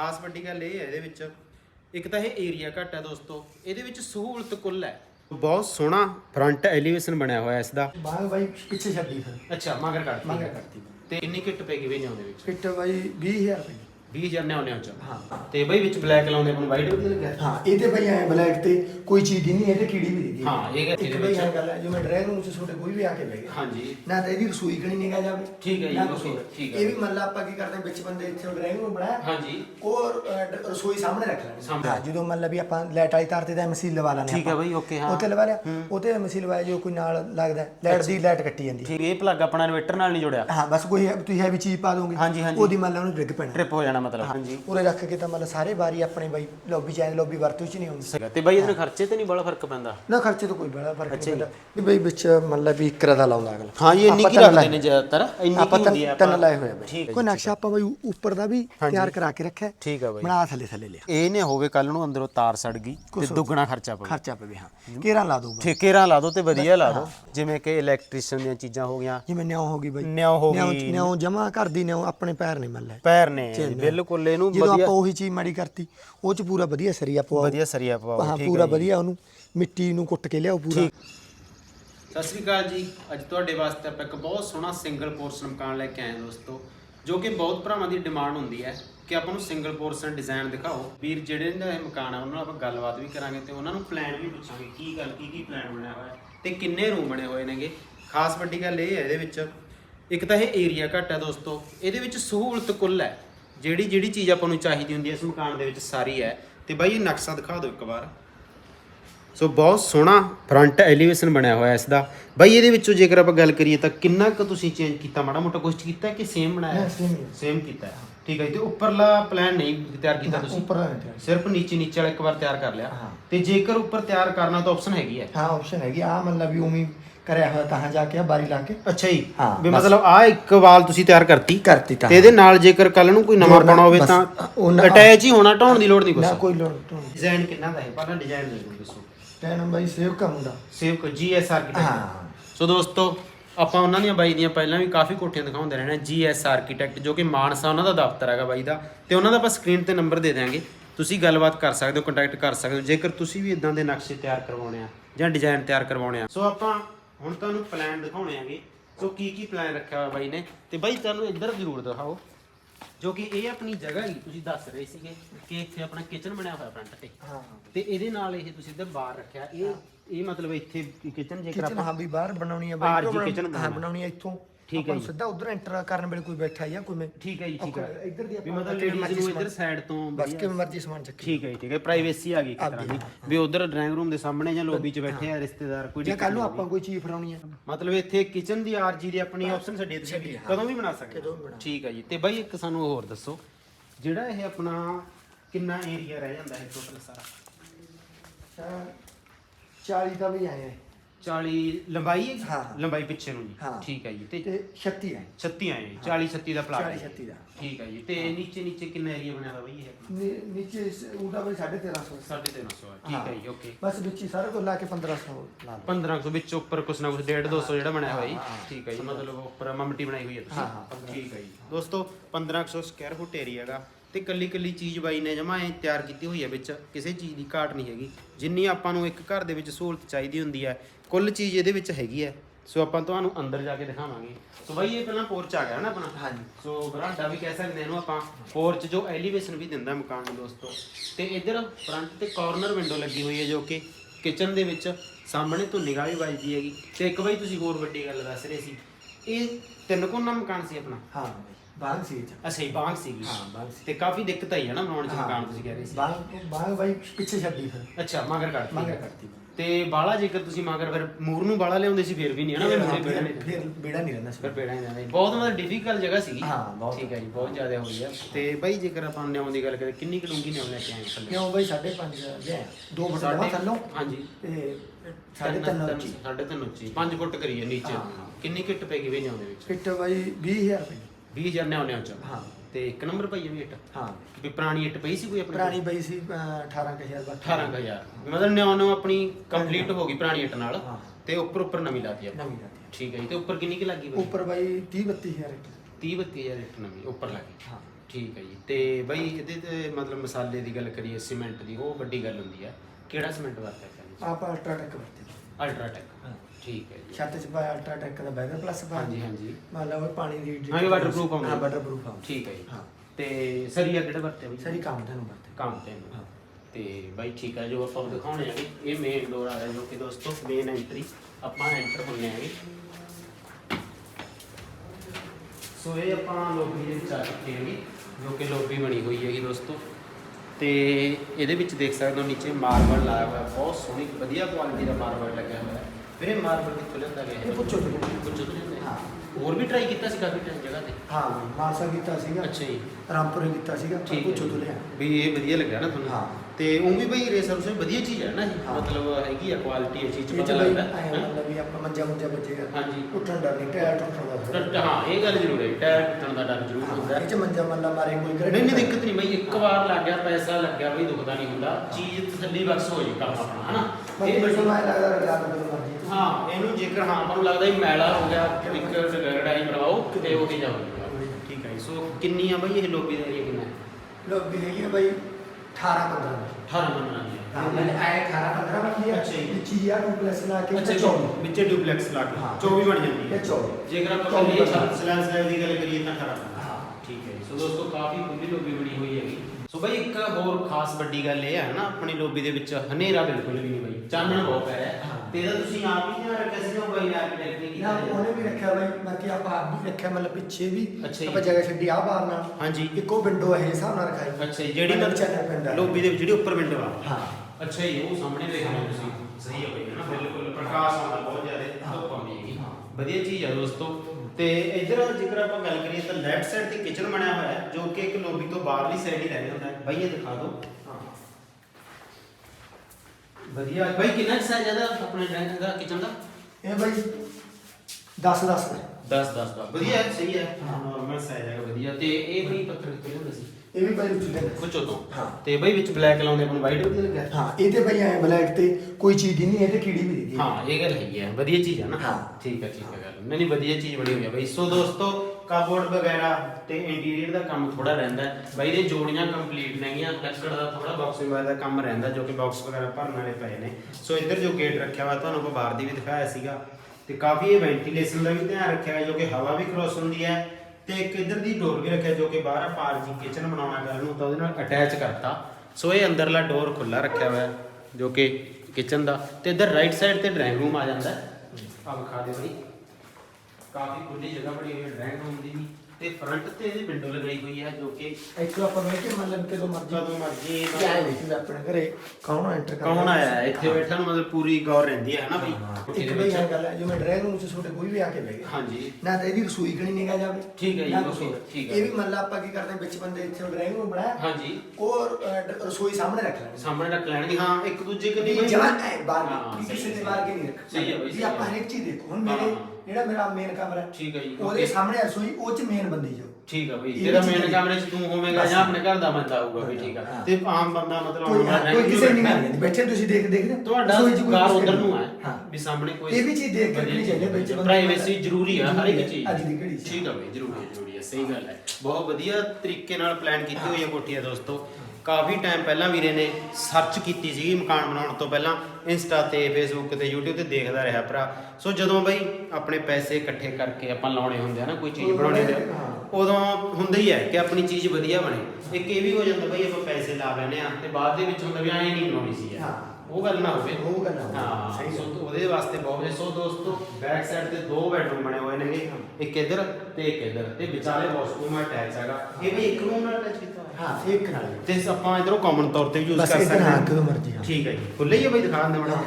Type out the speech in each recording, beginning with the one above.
ਖਾਸ ਵੱਡੀ ਗੱਲ ਇਹ ਹੈ ਇਹਦੇ ਵਿੱਚ ਇੱਕ ਤਾਂ ਇਹ ਏਰੀਆ ਘੱਟ ਹੈ ਦੋਸਤੋ ਇਹਦੇ ਵਿੱਚ ਸਹੂਲਤ ਕੁੱਲ ਹੈ। ਬਹੁਤ ਸੋਹਣਾ ਫਰੰਟ ਐਲੀਵੇਸ਼ਨ ਬਣਿਆ ਹੋਇਆ ਇਸ ਦਾ। ਬਾਗ ਬਾਈ ਪਿੱਛੇ ਛੱਡੀ ਫਿਰ। ਅੱਛਾ ਮਗਰ ਕੱਟਤੀ ਤੇ ਕਿੰਨੀ ਕਿੱਟ ਪੈ ਗਈ ਵੇ ਦੇ ਵਿੱਚ? ਕਿੱਟ ਬਾਈ 20000 ਰੁਪਏ 20000 ਨੇ ਆਉਣੇ ਚ ਹਾਂ ਤੇ ਬਈ ਵਿੱਚ ਬਲੈਕ ਲਾਉਂਦੇ ਆਪਾਂ ਨੂੰ ਵਾਈਟ ਵਧੀਆ ਲੱਗਿਆ। ਹਾਂ ਇਹਦੇ ਬਾਈ ਐ ਬਲੈਕ ਤੇ ਕੋਈ ਚੀਜ਼ ਹੀ ਨਹੀਂ ਇਹਦੇ ਕੀੜੀ ਵੀ ਦੀ ਹਾਂ, ਇਹ ਇੱਕ ਇਹਦੇ ਬਾਈ ਵਿੱਚ- ਐ ਗੱਲ ਹੈ ਜਿਵੇਂ ਡਰਾਈਵ ਰੂਮ ਚ ਛੋਟੇ ਕੋਈ ਵੀ ਆ ਕੇ ਬਹਿ ਗਿਆ। ਹਾਂਜੀ। ਨਾ ਤਾਂ ਇਹਦੀ ਰਸੋਈ ਕਣੀ ਨਿਕਾ ਜਾਵੇ। ਠੀਕ ਹੈ ਜੀ, ਨਾ ਹੋਰ। ਠੀਕ ਹੈ। ਇਹ ਵੀ ਮੰਨ ਲਾ ਆਪਾਂ ਕੀ ਕਰਦੇ ਹਾਂ, ਵਿੱਚ ਬੰਦੇ ਇੱਥੇ ਡਰਾਈਵ ਰੂਮ ਬਣਾਇਆ। ਹਾਂਜੀ। ਉਹ ਡ- ਰਸੋਈ ਸਾਹਮਣੇ ਰੱਖ ਲੈਣੀ। ਸਾਹਮਣੇ। ਹਾਂ ਜਦੋਂ ਮੰਨ ਲਾ ਵੀ ਆਪਾਂ ਲਾਈਟ ਵਾਲੀ ਤਾਰ ਤੇ ਤਾਂ ਐਮਸੀ ਲਵਾ ਲੈਣੇ ਠੀਕ ਹੈ ਬਈ, okay, ਹਾਂ। ਉੱਤੇ ਲਵਾ ਲਿਆ। ਉੱਤੇ ਐਮਸੀ ਲਵਾਇਆ ਜੋ ਕੋਈ ਨਾਲ ਲੱਗਦਾ ਲਾਈਟ ਦੀ ਲਾਈਟ ਕੱਟੀ ਜਾਂਦੀ। ਹੈ ਠੀਕ ਇਹ ਪਲੱਗ ਆਪਣਾ ਇਨਵਰਟਰ ਨਾਲ ਨਹੀਂ ਜੁੜਿਆ। ਹਾਂ ਬਸ ਕੋਈ ਹੈ- ਤੁਸੀਂ ਹੈਵੀ ਚੀਜ਼ ਪਾ ਦੋਗੇ। ਹਾਂਜੀ, ਹਾਂਜੀ। ਉਹਦੀ ਮੰਨ ਲਾ ਉਹਨੂੰ ਡਿੱਗ ਪੈਣਾ। ਟ੍ਰਿਪ ਹੋ ਜਾਣਾ ਮਤਲਬ? ਹਾਂਜੀ ਉਰੇ ਰੱਖ ਕੇ ਤਾਂ ਮੰਨ ਲਾ ਸਾਰੇ ਬਾਰੀ ਆਪਣੇ ਬਾਈ ਲੌਬੀ ਚ ਲੌਬੀ ਵਰਤੋਂ ਚ ਨਹੀਂ ਹੁੰਦੀ ਤੇ ਬਈ ਇਹਦੇ ਖਰਚੇ ਤੇ ਨਹੀਂ ਬੜਾ ਫ਼ਰਕ ਪੈਂਦਾ? ਨਾ ਖਰਚੇ ਤੋਂ ਕੋਈ ਬੜਾ ਫ਼ਰਕ ਨਹੀਂ ਪੈਂਦਾ। ਵੀ ਬਈ ਵਿੱਚ ਮੰਨ ਲਾ ਵੀ ਇੱਕਰਾ ਦਾ ਲਾਉਂਦਾ ਅਗਲਾ। ਹਾਂ ਜੀ ਇੰਨੀ ਆਪਾਂ ਕੀ ਰੱਖਦੇ। ਨੇ ਜ਼ਿਆਦਾਤਰ? ਇੰਨੀ ਆਪਾਂ ਕੀ ਹੁੰਦੀ ਹੈ ਤਿੰਨ ਤਿੰਨ ਲਾਏ ਹੋਏ ਆ ਬਈ। ਕੋਈ ਨਕਸ਼ਾ ਆਪਾਂ ਬਈ ਉੱਪਰ ਦਾ ਵੀ ਤਿਆਰ ਕਰਾ ਕੇ ਰੱਖਿਆ। ਠੀਕ ਹੈ ਬਈ। ਬਣਾ ਥੱਲੇ ਥੱਲੇ ਲਿਆ। ਇਹ ਨੇ ਹੋਵੇ ਕੱਲ ਨੂੰ ਅੰਦਰੋਂ ਤਾਰ ਸੜ ਗਈ ਤੇ ਦੁੱਗਣਾ ਖਰਚਾ ਪਵੇ। ਖਰਚਾ ਪਵੇ ਹਾਂ। ਕੇਰਾਂ ਲਾ ਦੂਗਾ ਠੇਕੇਰਾਂ ਲਾ ਦੋ ਤੇ ਵਧੀਆ ਲਾ ਦੋ। ਜਿਵੇਂ ਕਿ ਇਲੈਕਟ੍ਰੀਸ਼ੀਅਨ ਦੀਆਂ ਚੀਜ਼ਾਂ ਹੋ ਗਈਆਂ। ਜਿਵੇਂ ਨਿਉ ਹੋ ਗਈ ਬਈ। ਨਿਉ ਹੋ ਗਈ। ਨਿਉ ਜਮਾ ਕਰਦੀ ਨਿਉ ਆਪਣੇ ਪੈਰ ਨਹੀਂ ਮੱਲੇ। ਪੈਰ ਨੇ ਬਿਲਕੁਲ ਇਹਨੂੰ ਜਦੋਂ ਆਪਾਂ ਉਹੀ ਚੀਜ਼ ਮਾੜੀ ਕਰਤੀ ਉਹ ਚ ਪੂਰਾ ਵਧੀਆ ਸਰੀਆ ਪਵਾਓ। ਵਧੀਆ ਸਰੀਆ ਪਵਾਓ ਹਾਂ ਠੀਕ ਪੂਰਾ ਹੈ। ਵਧੀਆ ਉਹਨੂੰ ਮਿੱਟੀ ਨੂੰ ਕੁੱਟ ਕੇ ਲਿਆਓ ਪੂਰਾ। ਸਤਿ ਸ੍ਰੀ ਅਕਾਲ ਜੀ ਅੱਜ ਤੁਹਾਡੇ ਵਾਸਤੇ ਆਪਾਂ ਇੱਕ ਬਹੁਤ ਸੋਹਣਾ ਸਿੰਗਲ ਪੋਰਸ਼ਨ ਮਕਾਨ ਲੈ ਕੇ ਆਏ ਹਾਂ ਦੋਸਤੋ ਜੋ ਕਿ ਬਹੁਤ ਭਰਾਵਾਂ ਦੀ ਡਿਮਾਂਡ ਹੁੰਦੀ ਹੈ ਕਿ ਆਪਾਂ ਨੂੰ ਸਿੰਗਲ ਪੋਰਸ਼ਨ ਡਿਜ਼ਾਈਨ ਦਿਖਾਓ। ਵੀਰ ਜਿਹੜੇ ਦਾ ਇਹ ਮਕਾਨ ਆ ਉਹਨਾਂ ਨਾਲ ਆਪਾਂ ਗੱਲਬਾਤ ਵੀ ਕਰਾਂਗੇ ਤੇ ਉਹਨਾਂ ਨੂੰ ਪਲਾਨ ਵੀ ਪੁੱਛਾਂਗੇ ਕੀ ਗੱਲ ਕੀ ਕੀ ਪਲਾਨ ਬਣਿਆ ਹੋਇਆ ਹੈ ਤੇ ਕਿੰਨੇ ਰੂਮ ਬਣੇ ਹੋਏ ਨੇਗੇ। ਖਾਸ ਵੱਡੀ ਗੱਲ ਇਹ ਹੈ ਇਹਦੇ ਵਿੱਚ ਇੱਕ ਤਾਂ ਇਹ ਏਰੀਆ ਘੱਟ ਹੈ ਦੋਸਤੋ ਇਹਦੇ ਵਿੱਚ ਸਹੂਲਤ ਕੁੱਲ ਹੈ। ਜਿਹੜੀ ਜਿਹੜੀ ਚੀਜ਼ ਆਪਾਂ ਨੂੰ ਚਾਹੀਦੀ ਹੁੰਦੀ ਹੈ ਇਸ ਮਕਾਨ ਦੇ ਵਿੱਚ ਸਾਰੀ ਹੈ। ਤੇ ਬਾਈ ਇਹ ਨਕਸ਼ਾ ਦਿਖਾ ਦਿਓ ਇੱਕ ਵਾਰ। ਸੋ ਬਹੁਤ ਸੋਹਣਾ ਫਰੰਟ ਐਲੀਵੇਸ਼ਨ ਬਣਿਆ ਹੋਇਆ ਇਸ ਦਾ। ਬਾਈ ਇਹਦੇ ਵਿੱਚੋਂ ਜੇਕਰ ਆਪਾਂ ਗੱਲ ਕਰੀਏ ਤਾਂ ਕਿੰਨਾ ਕੁ ਤੁਸੀਂ ਚੇਂਜ ਕੀਤਾ? ਮਾੜਾ ਮੋਟਾ ਕੁਝ ਕੀਤਾ ਕਿ ਸੇਮ ਬਣਾਇਆ। ਸੇਮ ਕੀਤਾ। ਠੀਕ ਹੈ ਤੇ ਉੱਪਰਲਾ ਪਲਾਨ ਨਹੀਂ ਤਿਆਰ ਕੀਤਾ ਤੁਸੀਂ? ਉੱਪਰ ਸਿਰਫ ਨੀਚੇ ਨੀਚੇ ਵਾਲਾ ਇੱਕ ਵਾਰ ਤਿਆਰ ਕਰ ਲਿਆ। ਤੇ ਜੇਕਰ ਉੱਪਰ ਤਿਆਰ ਕਰਨਾ ਤਾਂ ਆਪਸ਼ਨ ਹੈਗੀ ਹੈ? ਹਾਂ ਆਪਸ਼ਨ ਹੈਗੀ। ਆ ਮਤਲਬ ਵੀ ਉਵੇਂ ਕਰਿਆ ਹੋਇਆ ਤਾਂ ਜਾ ਕੇ ਆ ਬਾਰੀ ਲਾ ਕੇ। ਅੱਛਾ ਜੀ। ਹਾਂ, ਵੀ ਬਸ। ਮਤਲਬ ਆ ਇੱਕ ਵਾਲ ਤੁਸੀਂ ਤਿਆਰ ਕਰਤੀ। ਕਰਤੀ ਤਾਂ। ਤੇ ਇਹਦੇ ਨਾਲ ਜੇਕਰ ਕੱਲ ਨੂੰ ਕੋਈ ਨਵਾਂ ਪਾਉਣਾ ਹੋਵੇ ਬਸ, ਤਾਂ ਉਹਨਾਂ- ਅਟੈਚ ਹੀ ਹੋਣਾ ਢਾਉਣ ਦੀ ਲੋੜ ਨਹੀਂ ਨਾ ਕੁਛ ਕੋਈ ਲੋੜ ਤੋਂ ਡਿਜ਼ਾਈਨ ਕਿੰਨਾ ਦਾ ਹੈ? ਪਹਿਲਾਂ ਡਿਜ਼ਾਈਨ ਦੇ ਦਿਓ ਦੱਸੋ। ਟੈਨ ਬਾਈ ਸੇਵ ਕਾ ਮੁੰਡਾ। ਸੇਵ ਕੋ ਜੀਐਸ ਆਰਕੀਟੈਕਟ ਹਾਂ। ਸੋ ਦੋਸਤੋ ਆਪਾਂ ਉਹਨਾਂ ਦੀਆਂ ਬਾਈ ਦੀਆਂ ਪਹਿਲਾਂ ਵੀ ਕਾਫੀ ਕੋਠੀਆਂ ਦਿਖਾਉਂਦੇ ਰਹਿਣਾ। ਜੀਐਸ ਆਰਕੀਟੈਕਟ ਜੋ ਕਿ ਮਾਨਸਾ ਉਹਨਾਂ ਦਾ ਦਫ਼ਤਰ ਹੈਗਾ ਬਾਈ ਦਾ। ਤੇ ਉਹਨਾਂ ਦਾ ਆਪਾਂ ਸਕਰੀਨ ਤੇ ਨੰਬਰ ਦੇ ਦਿਆਂਗੇ। ਤੁਸੀਂ ਗੱਲਬਾਤ ਕਰ ਸਕਦੇ ਹੋ ਕੰਟੈਕਟ ਕਰ ਸਕਦੇ ਹੋ। ਜੇਕਰ ਤੁਸੀਂ ਵੀ ਇਦਾਂ ਦੇ ਨਕਸ਼ੇ ਤਿਆਰ ਕਰਵਾਉਣੇ ਆ ਜਾਂ ਡਿਜ਼ਾਈਨ ਤਿਆਰ ਕਰਵਾਉਣੇ ਆ। ਸੋ ਆਪਾਂ ਹੁਣ ਤੁਹਾਨੂੰ ਪਲਾਨ ਦਿਖਾਉਣੇ ਆਗੇ ਸੋ ਕੀ ਕੀ ਪਲਾਨ ਰੱਖਿਆ ਹੋਇਆ ਬਾਈ ਨੇ? ਤੇ ਬਾਈ ਤੁਹਾਨੂੰ ਇੱਧਰ ਜ਼ਰੂਰ ਦਿਖਾਓ। ਜੋ ਕਿ ਇਹ ਆਪਣੀ ਜਗ੍ਹਾ ਹੀ ਤੁਸੀਂ ਦੱਸ ਰਹੇ ਸੀਗੇ ਕਿ ਇੱਥੇ ਆਪਣਾ ਕਿਚਨ ਬਣਿਆ ਹੋਇਆ ਫਰੰਟ ਤੇ। ਹਾਂ ਤੇ ਇਹਦੇ ਨਾਲ ਇਹ ਤੁਸੀਂ ਇੱਧਰ ਬਾਹਰ ਰੱਖਿਆ। ਇਹ ਇਹ ਮਤਲਬ ਇੱਥੇ ਕਿਚਨ ਜੇਕਰ ਕਿਚਨ ਆਪਾਂ ਹਾਂ ਵੀ ਬਾਹਰ ਬਣਾਉਣੀ ਆ RG ਕਿਉਂ kitchen ਹਾਂ ਬਣਾਉਣਾ। ਆ ਇੱਥੋਂ। ਠੀਕ ਹੈ ਜੀ। ਸਿੱਧਾ ਉਧਰ ਐਂਟਰ ਕਰਨ ਵੇਲੇ ਕੋਈ ਬੈਠਾ ਜਾਂ ਕੋਈ ਮੈਂ ਠੀਕ ਹੈ ਜੀ ਠੀਕ ਹੈ। ਇੱਧਰ ਦੀ ਵੀ ਆਪਾਂ ਮਤਲਬ ਲੇਡੀਜ਼ ਨੂੰ ਇੱਧਰ ਸਾਈਡ ਤੋਂ ਬਸ ਕਿਵੇਂ ਮਰਜ਼ੀ ਸਮਾਨ ਚੱਕੀ ਠੀਕ ਹੈ ਜੀ, ਠੀਕ ਹੈ। ਪ੍ਰਾਈਵੇਸੀ ਆ ਗਈ ਇੱਕ ਤਰ੍ਹਾਂ ਦੀ। ਵੀ ਉਧਰ ਡਰਾਇੰਗ ਰੂਮ ਦੇ ਸਾਹਮਣੇ ਜਾਂ ਲੌਬੀ 'ਚ ਬੈਠੇ ਆ ਰਿਸ਼ਤੇਦਾਰ ਕੋਈ ਜਾਂ ਕੱਲ ਨੂੰ ਆਪਾਂ ਕੋਈ ਚੀਜ਼ ਫੜਾਉਣੀ ਆ। ਮਤਲਬ ਇੱਥੇ ਕਿਚਨ ਦੀ ਆਰਜੀ ਦੀ ਆਪਣੀ ਆਪਸ਼ਨ ਛੱਡੀ ਹੈ ਤੁਸੀਂ ਕਦੋਂ ਵੀ ਬਣਾ ਸਕਦੇ ਹੋ। ਠੀਕ ਹੈ ਜੀ। ਤੇ ਬਾਈ ਇੱਕ ਸਾਨੂੰ ਹੋਰ ਦੱਸੋ ਜਿਹੜਾ ਇਹ ਆਪਣਾ ਕਿੰਨਾ ਏਰੀਆ ਰਹਿ ਜਾਂਦਾ ਹੈ ਟੋਟਲ ਸਾਰਾ? ਤਾਂ 40 ਦਾ ਵੀ ਆਇਆ 40 ਲੰਬਾਈ ਹੈ ਜੀ? ਹਾਂ। ਲੰਬਾਈ ਪਿੱਛੇ ਨੂੰ ਜੀ। ਹਾਂ। ਠੀਕ ਹੈ ਜੀ ਤੇ ਤੇ 36 ਹੈ। 36 ਆਏ ਜੀ 40 36 ਦਾ ਪਲਾਟ 40 ਹੈ 36 ਦਾ। ਠੀਕ ਹੈ ਜੀ ਤੇ ਨੀਚੇ ਨੀਚੇ ਕਿੰਨਾ ਏਰੀਆ ਬਣਿਆ ਹੋਇਆ ਬਈ ਇਹ? ਆਪਣਾ ਨੀ- ਨੀਚੇ ਇਸ- ਉਹਦਾ ਵੀ 1350 350 ਠੀਕ ਹੈ ਜੀ ਓਕੇ ਬਸ ਵਿੱਚ ਹੀ ਸਾਰਾ ਕੁਝ ਲਾ ਕੇ 1500 ਲਾ ਲਓ। 1500 ਵਿੱਚ ਉੱਪਰ ਕੁਛ ਨਾ ਕੁਛ 1.5 200 ਜਿਹੜਾ ਬਣਿਆ ਹੋਇਆ ਜੀ। ਠੀਕ ਹੈ ਜੀ ਮਤਲਬ ਉੱਪਰ ਮਮਟੀ ਬਣਾਈ ਹੋਈ ਹੈ ਹਾਂ, ਤੁਸੀਂ ਠੀਕ ਹੈ ਜੀ। ਦੋਸਤੋ 1500 ਸਕੁਅਰ ਫੁੱਟ ਏਰੀਆ ਹੈਗਾ। ਤੇ ਕੱਲੀ ਕੱਲੀ ਚੀਜ਼ ਬਾਈ ਨੇ ਜਮਾ ਐ ਤਿਆਰ ਕੀਤੀ ਹੋਈ ਹੈ ਵਿੱਚ। ਕਿਸੇ ਚੀਜ਼ ਦੀ ਘਾਟ ਨਹੀਂ ਹੈਗੀ। ਜਿੰਨੀ ਆਪਾਂ ਨੂੰ ਇੱਕ ਘਰ ਦੇ ਵਿੱਚ ਸਹੂਲਤ ਚਾਹੀਦੀ ਹੁੰਦੀ ਹੈ ਕੁੱਲ ਚੀਜ਼ ਇਹਦੇ ਵਿੱਚ ਹੈਗੀ ਹੈ। ਸੋ ਆਪਾਂ ਤੁਹਾਨੂੰ ਅੰਦਰ ਜਾ ਕੇ ਦਿਖਾਵਾਂਗੇ। ਸੋ ਬਾਈ ਇਹ ਪਹਿਲਾਂ ਪੋਰਚ ਆ ਗਿਆ ਨਾ ਆਪਣਾ? ਹਾਂਜੀ। ਸੋ ਬਰਾਂਡਾ ਵੀ ਕਹਿ ਸਕਦੇ ਇਹਨੂੰ ਆਪਾਂ। ਪੋਰਚ ਜੋ ਐਲੀਵੇਸ਼ਨ ਵੀ ਦਿੰਦਾ ਮਕਾਨ ਨੂੰ ਦੋਸਤੋ। ਤੇ ਇੱਧਰ ਫਰੰਟ ਤੇ ਕਾਰਨਰ ਵਿੰਡੋ ਲੱਗੀ ਹੋਈ ਹੈ ਜੋ ਕਿ ਕਿਚਨ ਦੇ ਵਿੱਚ ਸਾਹਮਣੇ ਤੋਂ ਨਿਗਾਹ ਵੀ ਵੱਜਦੀ ਹੈਗੀ। ਤੇ ਇੱਕ ਵਾਰੀ ਤੁਸੀਂ ਹੋਰ ਵੱਡੀ ਗੱਲ ਦੱਸ ਰਹੇ ਸੀ। ਇਹ ਤਿੰਨ ਕੋਨਾ ਮਕਾਨ ਸੀ ਆਪਣਾ? ਹਾਂ ਬਈ ਬਾਗ ਸੀ ਇਹ 'ਚ। ਅੱਛਾ ਇਹ ਬਾਗ ਸੀਗੀ। ਹਾਂ ਬਾਗ ਸੀ। ਤੇ ਕਾਫੀ ਦਿੱਕਤ ਆਈ ਹੈ ਨਾ ਬਣਾਉਣ ਚ ਮਕਾਨ ਤੁਸੀਂ ਕਹਿ ਰਹੇ ਸੀ। ਬਾਗ ਬਾਗ ਬਾਈ ਪਿੱਛੇ ਛੱਡੀ ਫਿਰ। ਅੱਛਾ ਮਗਰ ਕੱਢਤੀ। ਮੰਗਾ ਕਰਤੀ ਤੇ ਬਾਲਾ ਜੇਕਰ ਤੁਸੀਂ ਮਗਰ ਫਿਰ ਮੂਰ ਨੂੰ ਬਾਲਾ ਲਿਆਉਂਦੇ ਸੀ ਫਿਰ ਵੀ ਨਹੀਂ ਹੈ ਨਾ ਵੀ ਮੂਰੇ ਬੇੜਾ ਨਹੀਂ ਫਿਰ ਬੇੜਾ ਨਹੀਂ ਰਹਿੰਦਾ ਸੀ। ਫਿਰ ਪੇੜਾ ਨਹੀਂ ਜੀ। ਬਹੁਤ ਮਤਲਬ ਡਿਫਿਕਲਟ ਜਗ੍ਹਾ ਸੀਗੀ। ਹਾਂ, ਬਹੁਤ। ਠੀਕ ਹੈ ਜੀ ਬਹੁਤ ਜ਼ਿਆਦਾ ਹੈ ਤੇ ਬਾਈ ਜੇਕਰ ਆਪਾਂ ਨਿਆਉਣ ਦੀ ਗੱਲ ਕਰੀਏ ਕਿੰਨੀ ਕੁ ਡੂੰਗੀ ਨਿਆਉਣ ਲੈ ਕੇ ਆਏ ਹੋ ਥੱਲੇ? ਕਿਉਂ ਬਈ 5.5 ਲਿਆ 2 ਫੁੱਟ ਦਾ ਸਾਢੇ- ਥੱਲੋਂ। ਹਾਂਜੀ। ਤੇ 3.5 ਉੱਚੀ। ਸਾਢੇ ਤਿੰਨ ਉੱਚੀ। 5 ਫੁੱਟ ਕਰੀਏ ਨੀਚੇ। ਹਾਂ। ਕਿੰਨੀ ਕਿੱਟ ਪੈ ਗਈ ਵੇ ਨਿਆਉਣ ਦੇ ਵਿੱਚ? ਕਿੱਟ ਬਾਈ 20000 ਰੁਪਏ। 20000 ਨਿਆਉਣੇ ਚ ਹਾਂ। ਤੇ ਇੱਕ ਨੰਬਰ ਪਈ ਹੈ ਵੀ ਇੱਟ? ਹਾਂ। ਵੀ ਪੁਰਾਣੀ ਇੱਟ ਪਈ ਸੀ ਕੋਈ ਆਪਣੀ ਪੁਰਾਣੀ ਬਈ ਸੀ 18000 ਬਾਕੀ। 18000 ਵੀ ਮਤਲਬ ਨਿਆਉਣ ਨੂੰ ਆਪਣੀ ਕੰਪਲੀਟ ਹੋ ਗਈ ਪੁਰਾਣੀ ਇੱਟ ਨਾਲ। ਹਾਂ। ਤੇ ਉੱਪਰ ਉੱਪਰ ਨਵੀਂ ਲਾਤੀ ਆਪਾਂ। ਨਵੀਂ ਜਾਂਦੀ ਠੀਕ ਹੈ ਜੀ ਤੇ ਉੱਪਰ ਕਿੰਨੀ ਕਿ ਲੱਗੀ ਬਈ? ਉੱਪਰ ਬਾਈ 30 32000 ਰੁਪਏ 30 32000 ਇੱਟ ਨਵੀਂ ਉੱਪਰ ਲੱਗੀ। ਹਾਂ। ਠੀਕ ਹੈ ਜੀ ਤੇ ਬਈ ਇਹਦੇ ਤੇ ਮਤਲਬ ਮਸਾਲੇ ਦੀ ਗੱਲ ਕਰੀਏ ਸੀਮੈਂਟ ਦੀ ਉਹ ਵੱਡੀ ਗੱਲ ਹੁੰਦੀ ਹੈ ਕਿਹੜਾ ਸੀਮੈਂਟ ਵਰਤਿਆ ਆਪਾਂ ਅਲਟਰਾਟੈਕ ਵਰਤੇ ਅਲਟਰਾਟੈਕ। ਠੀਕ ਹੈ ਜੀ। ਛੱਤ 'ਚ ਪਾਇਆ ਅਲਟਰਾਟੈਕ ਦਾ ਬੈਗਰ ਪਲੱਸ ਪਾ ਹਾਂਜੀ ਹਾਂਜੀ। ਮੰਨ ਲਓ ਉਹ ਪਾਣੀ ਦੀ ਹਾਂ, ਇਹ waterproof ਆਉਂਦਾ ਹਾਂ ਜੀ। ਵਾਟਰਪ੍ਰੂਫ ਆ ਠੀਕ ਹੈ ਜੀ। ਹਾਂ। ਤੇ ਸਰੀਆ ਕਿਹੜਾ ਵਰਤਿਆ ਬਈ? ਸਰੀ ਕੰਮ ਤੁਹਾਨੂੰ ਵਰਤੇ। ਕੰਮ ਤੇ ਹਾਂ। ਤੇ ਬਾਈ ਠੀਕ ਹੈ ਜੋ ਆਪਾਂ ਦਿਖਾਉਣੇ ਆ ਇਹ ਮੇਨ ਡੋਰ ਆ ਰਿਹਾ ਜੋ ਕਿ ਦੋਸਤੋ ਮੇਨ ਐਂਟਰੀ ਆਪਾਂ ਐਂਟਰ ਹੁੰਨੇ ਆਗੇ ਸੋ ਇਹ ਆਪਾਂ ਲੋਬੀ ਦੇ ਵਿੱਚ ਆ ਚੁੱਕੇ ਹੈਗੇ ਜੋ ਕਿ ਲੋਬੀ ਬਣੀ ਹੋਈ ਹੈਗੀ ਦੋਸਤੋ। ਤੇ ਇਹਦੇ ਵਿੱਚ ਦੇਖ ਸਕਦੇ ਹੋ ਨੀਚੇ ਮਾਰਬਲ ਲਾਇਆ ਹੋਇਆ ਬਹੁਤ ਸੋਹਣੀ ਵਧੀਆ ਕੁਆਲਿਟੀ ਦਾ ਮਾਰਬਲ ਲੱਗਿਆ ਹੋਇਆ। ਹੈ ਵੀਰੇ ਮਾਰਬਲ ਕਿੱਥੋਂ ਲਿਆਂਦਾ ਗਿਆ ਇਹ ਪੁੱਛੋ ਤੁਸੀਂ। ਪੁੱਛੋ ਤੋਂ ਲਿਆਂਦਾ ਹਾਂ। ਹੈ? ਹੋਰ ਵੀ ਟਰਾਈ ਕੀਤਾ ਸੀ ਕਾਫੀ ਟਾਈਮ ਜਗ੍ਹਾ ਤੇ? ਹਾਂ ਮਾਰਸਾ ਕੀਤਾ ਸੀਗਾ। ਅੱਛਾ ਜੀ। ਰਾਮਪੁਰੇ ਕੀਤਾ ਸੀਗਾ। ਪਰ ਠੀਕ ਹੈ ਪੁੱਛੋ ਤੋਂ। ਲਿਆ ਵੀ ਇਹ ਵਧੀਆ ਲੱਗਿਆ ਨਾ ਤੁਹਾਨੂੰ? ਹਾਂ। ਤੇ ਉਹ ਵੀ ਬਈ ਰੇਸਰ ਉਸੇ ਵਧੀਆ ਚੀਜ਼ ਹੈ ਨਾ ਜੀ ਹਾਂ। ਮਤਲਬ ਹੈਗੀ ਆ ਕੁਆਲਿਟੀ ਇਹ ਚੀਜ਼ ਚ ਇਹ ਪਤਾ ਚ ਬਈ ਲੱਗਦਾ। ਐਂ ਹੈ? ਮਤਲਬ ਵੀ ਆਪਾਂ ਮੰਜਾ ਮੁੰਜਾ ਬੱਚੇਗਾ ਹਾਂਜੀ। ਉੱਠਣ ਡਰ ਨਹੀਂ ਟਾਇਰ ਟੁੱਟਣ ਦਾ ਡਰ। ਹਾਂ ਇਹ ਗੱਲ ਜ਼ਰੂਰ ਹੈ ਟਾਇਰ ਟੁੱਟਣ ਦਾ ਡਰ ਜ਼ਰੂਰ ਹੁੰਦਾ ਹਾਂ, ਹੈ ਇਹ ਚ ਮੰਜਾ ਮੰਲਾ ਮਾਰੇ ਕੋਈ ਕਰੇ ਨਹੀਂ ਨਹੀਂ ਦਿੱਕਤ ਨਹੀਂ। ਬਈ ਇੱਕ ਵਾਰ ਲੱਗ ਗਿਆ ਪੈਸਾ ਲੱਗਿਆ ਬਈ ਦੁਖਦਾ ਨਹੀਂ ਹੁੰਦਾ। ਚੀਜ਼ ਤਸੱਲੀ ਬਖਸ਼ ਹੋ ਜੇ ਕੰਮ ਆਪਣਾ ਹਨਾ? ਇਹ ਬੜੀ- ਐਂ ਲੱਗਦਾ ਨੂੰ ਮਰਜ਼ੀ ਹਾਂ ਇਹਨੂੰ ਜੇਕਰ ਹਾਂ ਆਪਾਂ ਨੂੰ ਲੱਗਦਾ ਵੀ ਮੈਲਾ ਹੋ ਗਿਆ ਇੱਕ ਰਗੜਾਈ ਬਣਵਾਓ ਤੇ ਉਹ ਹੀ ਜਾਊਗਾ। ਠੀਕ ਹੈ ਜੀ। ਸੋ ਕਿੰਨੀ ਆ ਬਈ ਇਹ ਲੋਬੀ ਦਾ ਏਰੀਆ ਕਿੰਨਾ ਹੈ ਲੋਕ ਵੀ ਹੈਗੀ ਆ ਬਈ 18 15 18 ਬੰਦਿਆਂ ਦੀ। ਹਾਂ ਮੈंने ਆਏ 18 15 ਬੰਦੀ ਅੱਛਾ ਜੀ। ਵਿੱਚ ਹੀ ਆ ਡੁਪਲੈਕਸ ਲਾ ਕੇ ਅੱਛਾ 24 ਵਿੱਚੇ ਡੁਪਲੈਕਸ ਲਾ ਕੇ। ਹਾਂ। 24 ਬਣ ਜਾਂਦੀ ਹੈ। ਇਹ 24 ਜੇਕਰ ਆਪਾਂ ਚੌਵੀ ਕਰੀਏ ਬੰਦਾ। ਸਲੈਂਸ ਲੈਵਲ ਦੀ ਗੱਲ ਕਰੀਏ ਤਾਂ 18 ਹਾਂ। ਠੀਕ ਹੈ ਜੀ। ਸੋ ਦੋਸਤੋ ਕਾਫੀ ਖੁੱਲੀ ਲੋਬੀ ਬਣੀ ਹੋਈ ਹੈਗੀ। ਸੋ ਬਈ ਇੱਕ ਹੋਰ ਖਾਸ ਵੱਡੀ ਗੱਲ ਇਹ ਹੈ ਨਾ ਆਪਣੀ ਲੋਬੀ ਦੇ ਵਿੱਚ ਹਨੇਰਾ ਬਿਲਕੁਲ ਵੀ ਨਹੀਂ ਬਈ। ਚਾਨਣ ਬਹੁਤ ਪੈ ਰਿਹਾ। ਹਾਂ। ਤੇ ਇਹਦਾ ਤੁਸੀਂ ਆਪ ਹੀ ਧਿਆਨ ਰੱਖਿਆ ਸੀ ਜੋ ਬਈ ਆਰਕੀਟੈਕਟ ਨੇ ਨਾ ਕੀਤਾ ਉਹਨੇ ਵੀ ਰੱਖਿਆ ਬਈ ਬਾਕੀ ਆਪਾਂ ਆਪ ਵੀ ਰੱਖਿਆ ਮਤਲਬ ਪਿੱਛੇ ਵੀ ਅੱਛਾ ਜੀ। ਆਪਾਂ ਜਗ੍ਹਾ ਛੱਡੀ ਆ ਬਾਹਰ ਨਾਲ। ਹਾਂਜੀ। ਇੱਕੋ ਵਿੰਡੋ ਹੈ ਹਿਸਾਬ ਨਾਲ ਰਖਾਈ। ਅੱਛਾ ਜੀ, ਜਿਹੜੀ ਮਤਲਬ ਚੈਨਲ ਪੈਂਦਾ ਲੋਬੀ ਦੇ ਵਿੱਚ ਜਿਹੜੀ ਉੱਪਰ ਵਿੰਡੋ ਆ। ਹਾਂ। ਅੱਛਾ ਜੀ ਉਹ ਸਾਹਮਣੇ ਦੇਖਣਾ ਤੁਸੀਂ। ਸਹੀ ਹੈ ਬਈ ਹੈ ਨਾ? ਬਿਲਕੁਲ ਪ੍ਰਕਾਸ਼ ਆਉਂਦਾ ਬਹੁਤ ਜ਼ਿਆਦਾ ਹਾਂ। ਧੁੱਪ ਆਉਂਦੀ ਹੈਗੀ। ਹਾਂ। ਵਧੀਆ ਚੀਜ਼ ਹੈ ਦੋਸਤੋ। ਤੇ ਇਧਰ ਜੇਕਰ ਆਪਾਂ ਗੱਲ ਕਰੀਏ ਤਾਂ ਲੈਫਟ ਸਾਈਡ ਤੇ ਕਿਚਨ ਬਣਿਆ ਹੋਇਆ ਹੈ ਜੋ ਕਿ ਇੱਕ ਲੋਬੀ ਤੋਂ ਬਾਹਰਲੀ ਸਾਈਡ ਹੀ ਰਹਿ ਜਾਂਦਾ ਹੈ। ਬਾਈ ਇਹ ਦਿਖਾ ਦਿਓ। ਹਾਂ। ਵਧੀਆ। ਬਾਈ ਕਿੰਨਾ ਸਾਈਜ਼ ਹੈ ਦਾ ਆਪਣੇ ਡਰਾਇੰਗ ਦਾ ਕਿਚਨ ਦਾ? ਇਹ ਬਈ 10 10 ਦਾ। 10 10 ਦਾ ਵਧੀਆ ਹੈ ਸਹੀ ਹੈ। ਹਾਂ। ਨਾਰਮਲ ਸਾਈਜ਼ ਹੈਗਾ ਵਧੀਆ। ਤੇ ਇਹ ਬਈ ਪੱਥਰ ਕਿੱਥੇ ਹੁੰਦਾ ਸੀ? ਇਹ ਵੀ ਬਈ ਉੱਚੇ ਕੁਚੋ ਤੋਂ। ਹਾਂ। ਤੇ ਬਈ ਵਿੱਚ ਬਲੈਕ ਲਾਉਂਦੇ ਆਪਾਂ ਵਾਈਟ ਵਧੀਆ ਲੱਗਿਆ? ਹਾਂ ਇਹ ਤੇ ਬਈ ਐ ਬਲੈਕ ਤੇ ਕੋਈ ਚੀਜ਼ ਹੀ ਨਹੀਂ ਇਹ ਤੇ ਕੀੜੀ ਵੀ ਦੀ ਹਾਂ ਇਹ ਗੱਲ ਹੈਗੀ ਹੈ। ਵਧੀਆ ਚੀਜ਼ ਹੈ ਨਾ। ਹਾਂ। ਠੀਕ ਹੈ ਠੀਕ ਹੈ ਗੱਲ। ਨਹੀਂ ਨਹੀਂ ਵਧੀਆ ਚੀਜ਼ ਬਣੀ ਹੋਈ ਹੈ ਬਈ। ਸੋ ਦੋਸਤੋ ਕਾਬੋਰਡ ਵਗੈਰਾ ਤੇ ਇੰਟੀਰੀਅਰ ਦਾ ਕੰਮ ਥੋੜਾ ਰਹਿੰਦਾ ਹੈ। ਬਈ ਦੇ ਜੋੜੀਆਂ ਕੰਪਲੀਟ ਨੇਗੀਆਂ ਲੱਕੜ ਦਾ ਥੋੜਾ ਬਾਕਸਿੰਗ ਵਗੈਰਾ ਦਾ ਕੰਮ ਰਹਿੰਦਾ ਜੋ ਕਿ ਬਾਕਸ ਵਗੈਰਾ ਭਰਨ ਵਾਲੇ ਪਏ ਨੇ। ਸੋ ਇੱਧਰ ਜੋ ਗੇਟ ਰੱਖਿਆ ਹੋਇਆ, ਤੁਹਾਨੂੰ ਆਪਾਂ ਬਾਹਰ ਦੀ ਵੀ ਦਿਖਾਇਆ ਸੀਗਾ। ਤੇ ਕਾਫੀ ਇਹ ਵੈਂਟੀਲੇਸ਼ਨ ਦਾ ਵੀ ਧਿਆਨ ਰੱਖਿਆ ਹੋਇਆ, ਜੋ ਕਿ ਹਵਾ ਵੀ ਕ੍ਰੋਸ ਹੁੰਦੀ ਹੈ। ਤੇ ਇੱਕ ਇੱਧਰ ਦੀ ਡੋਰ ਵੀ ਰੱਖਿਆ, ਜੋ ਕਿ ਬਾਹਰ ਆਪਾਂ ਆਰਜੀ ਕਿਚਨ ਬਣਾਉਣਾ ਕਰਨ ਨੂੰ ਤਾਂ ਉਹਦੇ ਨਾਲ ਅਟੈਚ ਕਰਤਾ। ਸੋ ਇਹ ਅੰਦਰਲਾ ਡੋਰ ਖੁੱਲਾ ਰੱਖਿਆ ਹੋਇਆ ਹੈ, ਜੋ ਕਿ ਕਿਚਨ ਦਾ। ਤੇ ਇੱਧਰ ਰਾਈਟ ਸਾਈਡ ਤੇ ਡਰਾਇੰਗ ਰੂਮ ਆ ਜਾਂਦਾ ਹੈ। ਆ ਵਿਖਾ ਦੇ ਬਈ। ਕਾਫੀ ਖੁੱਲੀ ਜਗ੍ਹਾ ਬਣੀ ਹੋਈ ਹੈ ਡਰਾਇੰਗ ਰੂਮ ਦੀ ਵੀ। ਤੇ ਫਰੰਟ ਤੇ ਇਹਦੀ ਵਿੰਡੋ ਲਗਾਈ ਹੋਈ ਹੈ ਜੋ ਕਿ ਇੱਥੋਂ ਆਪਾਂ ਬਹਿ ਕੇ ਮਤਲਬ ਕਿਦੋਂ ਮਰਜ਼ੀ ਜਦੋਂ ਮਰਜ਼ੀ ਕੀ ਆਏ ਦੇਖੀ ਆਪਣੇ ਘਰੇ। ਕੌਣ ਐਂਟਰ ਕਰਦਾ ਕੌਣ ਆਇਆ ਹੈ? ਇੱਥੇ ਬੈਠਾ ਨੂੰ ਮਤਲਬ ਪੂਰੀ ਗੌਰ ਰਹਿੰਦੀ ਹੈ ਨਾ ਬਈ? ਕੋਠੀ ਇੱਕ ਦੇ ਬਈ ਵਿੱਚ। ਇਹ ਗੱਲ ਹੈ ਜਿਵੇਂ ਡਰਾਇੰਗ ਰੂਮ ਚ ਛੋਟੇ ਕੋਈ ਵੀ ਆ ਕੇ ਬਹਿ ਗਿਆ ਹਾਂਜੀ। ਨਾ ਤਾਂ ਇਹਦੀ ਰਸੋਈ ਕਣੀ ਨਿਕਾ ਜਾਵੇ ਠੀਕ ਹੈ ਜੀ, ਨਾ okay, ਰਸੋਈ। ਠੀਕ ਹੈ। ਇਹ ਵੀ ਮੰਨ ਲਾ ਆਪਾਂ ਕੀ ਕਰਦੇ ਹਾਂ, ਵਿੱਚ ਬੰਦੇ ਇੱਥੇ ਡਰਾਇੰਗ ਰੂਮ ਬਣਾਇਆ ਹਾਂਜੀ। ਉਹ ਅਹ, ਰਸੋਈ ਸਾਹਮਣੇ ਰੱਖ ਲੈਣੀ। ਸਾਹਮਣੇ ਰੱਖ ਲੈਣਗੇ ਹਾਂ ਇੱਕ ਦੂਜੇ ਕਨੀ ਵੀ ਜਵਾਨ ਹੈ ਬਾਹਰ ਹਾਂ, ਵੀ ਸਹੀ ਕਿਸੇ ਦੇ ਹੈ, ਬਾਹਰ ਕੇ ਨਹੀਂ ਰੱਖ ਸਹੀ ਹੈ ਬਈ, ਵੀ ਸਹੀ ਆਪਾਂ ਹੈ। ਹਰ ਇੱਕ ਚੀਜ਼ ਦੇਖੋ ਹੁਣ ਹਾਂ, ਮੇਰੇ ਹਾਂ। ਜਿਹੜਾ ਮੇਰਾ ਮੇਨ ਕਮਰਾ ਹੈ ਠੀਕ ਹੈ ਜੀ, ਉਹਦੇ okay। ਸਾਹਮਣੇ ਰਸੋਈ ਉਹ ਚ ਮੇਨ ਬੰਦੀ ਜੋ ਠੀਕ ਆ ਬਈ ਤੇਰਾ ਮੇਨ ਕਮਰੇ 'ਚ ਤੂੰ ਹੋਵੇਂਗਾ ਬਸ। ਜਾਂ ਆਪਣੇ ਘਰ ਦਾ ਬੰਦਾ ਹੋਊਗਾ ਵੀ ਠੀਕ ਹਾਂ। ਤੇ ਆਮ ਬੰਦਾ ਮਤਲਬ ਕੋਈ ਵਾਲਾ ਕੋਈ ਕਿਸੇ ਨਹੀਂ ਬੈਠਾ ਮੰਨਦੇ ਬੈਠੇ ਤੁਸੀਂ ਦੇਖ ਦੇਖਦੇ ਹੋ? ਤੁਹਾਡਾ ਰਸੋਈ 'ਚ ਕੋਈ ਘਰ ਉਧਰ ਨਹੀਂ। ਨੂੰ ਹੈ ਹਾਂ ਵੀ ਸਾਹਮਣੇ ਕੋਈ ਇਹ ਵੀ ਚੀਜ਼ ਦੇਖ ਕੇ ਰੱਖਣੀ ਚਾਹੀਦੀ ਹੈ ਬੰਦਾ- ਪ੍ਰਾਈਵੇਸੀ ਜ਼ਰੂਰੀ ਆ ਹਰ ਇੱਕ ਚੀਜ਼ ਅੱਜ ਦੀ ਘੜੀ 'ਚ। ਠੀਕ ਆ ਬਈ ਜ਼ਰੂਰੀ ਹੈ ਜ਼ਰੂਰੀ ਹੈ ਸਹੀ ਗੱਲ ਹੈ ਬਹੁਤ ਵਧੀਆ ਤਰੀਕੇ ਨਾਲ ਪਲਾਨ ਕੀਤੀ ਹੋਈ ਹੈ ਕੋਠੀ ਦੋਸਤੋ ਕਾਫੀ ਟਾਈਮ ਪਹਿਲਾਂ ਵੀਰੇ ਨੇ ਸਰਚ ਕੀਤੀ ਸੀਗੀ ਮਕਾਨ ਬਣਾਉਣ ਤੋਂ ਪਹਿਲਾਂ ਇੰਸਟਾ ਤੇ ਫੇਸਬੁੱਕ ਤੇ YouTube ਤੇ ਦੇਖਦਾ ਰਿਹਾ ਭਰਾ। ਸੋ ਜਦੋਂ ਬਈ ਆਪਣੇ ਪੈਸੇ ਇਕੱਠੇ ਕਰਕੇ ਆਪਾਂ ਲਾਉਣੇ ਹੁੰਦੇ ਆ ਨਾ ਕੋਈ ਚੀਜ਼ ਬਣਾਉਣੀ ਹੁੰਦੀ ਆ। ਉਦੋਂ ਹੁੰਦਾ ਹੀ ਹੈ ਕਿ ਆਪਣੀ ਚੀਜ਼ ਵਧੀਆ ਬਣੇ। ਇੱਕ ਇਹ ਵੀ ਹੋ ਜਾਂਦਾ ਬਈ ਆਪਾਂ ਪੈਸੇ ਲਾ ਲੈਨੇ ਆ ਤੇ ਬਾਅਦ ਦੇ ਵਿੱਚ ਹੁੰਦਾ ਵੀ ਐਂ ਨਹੀਂ ਬਣਾਉਣੀ ਸੀ ਯਾਰ। ਹਾਂ। ਉਹ ਗੱਲ ਨਾ ਹੋਵੇ। ਉਹ ਗੱਲ ਨਾ ਹੋਵੇ, ਹਾਂ ਸਹੀ ਸੋ ਗੱਲ। ਉਹਦੇ ਵਾਸਤੇ ਬਹੁਤ ਵਧੀਆ। ਸੋ ਦੋਸਤੋ ਬੈਕ ਸਾਈਡ ਤੇ ਦੋ ਬੈਡਰੂਮ ਬਣੇ ਹੋਏ ਨੇਗੇ ਇੱਕ ਇੱਧਰ ਤੇ ਇੱਕ ਇੱਧਰ। ਤੇ ਵਿਚਾਲੇ ਵਾਸ਼ਰੂਮ ਅਟੈਚ ਹੈਗਾ। ਇਹ ਵੀ ਇੱਕ ਰੂਮ ਨਾਲ ਅਟੈਚ ਕੀਤਾ? ਹਾਂ ਇੱਕ ਨਾਲ ਤੇ ਆਪਾਂ ਇਧਰੋਂ ਕਾਮਨ ਤੌਰ ਤੇ ਵੀ ਯੂਜ਼ ਬਸ ਕਰ ਇੱਧਰ ਸਕਦੇ ਹਾਂ। ਕਦੋਂ ਮਰਜ਼ੀ ਹਾਂ। ਠੀਕ ਹੈ ਜੀ। ਖੁੱਲੇ ਹੀ ਆ ਬਈ ਦਿਖਾ ਦਿੰਦੇ ਬਣਾ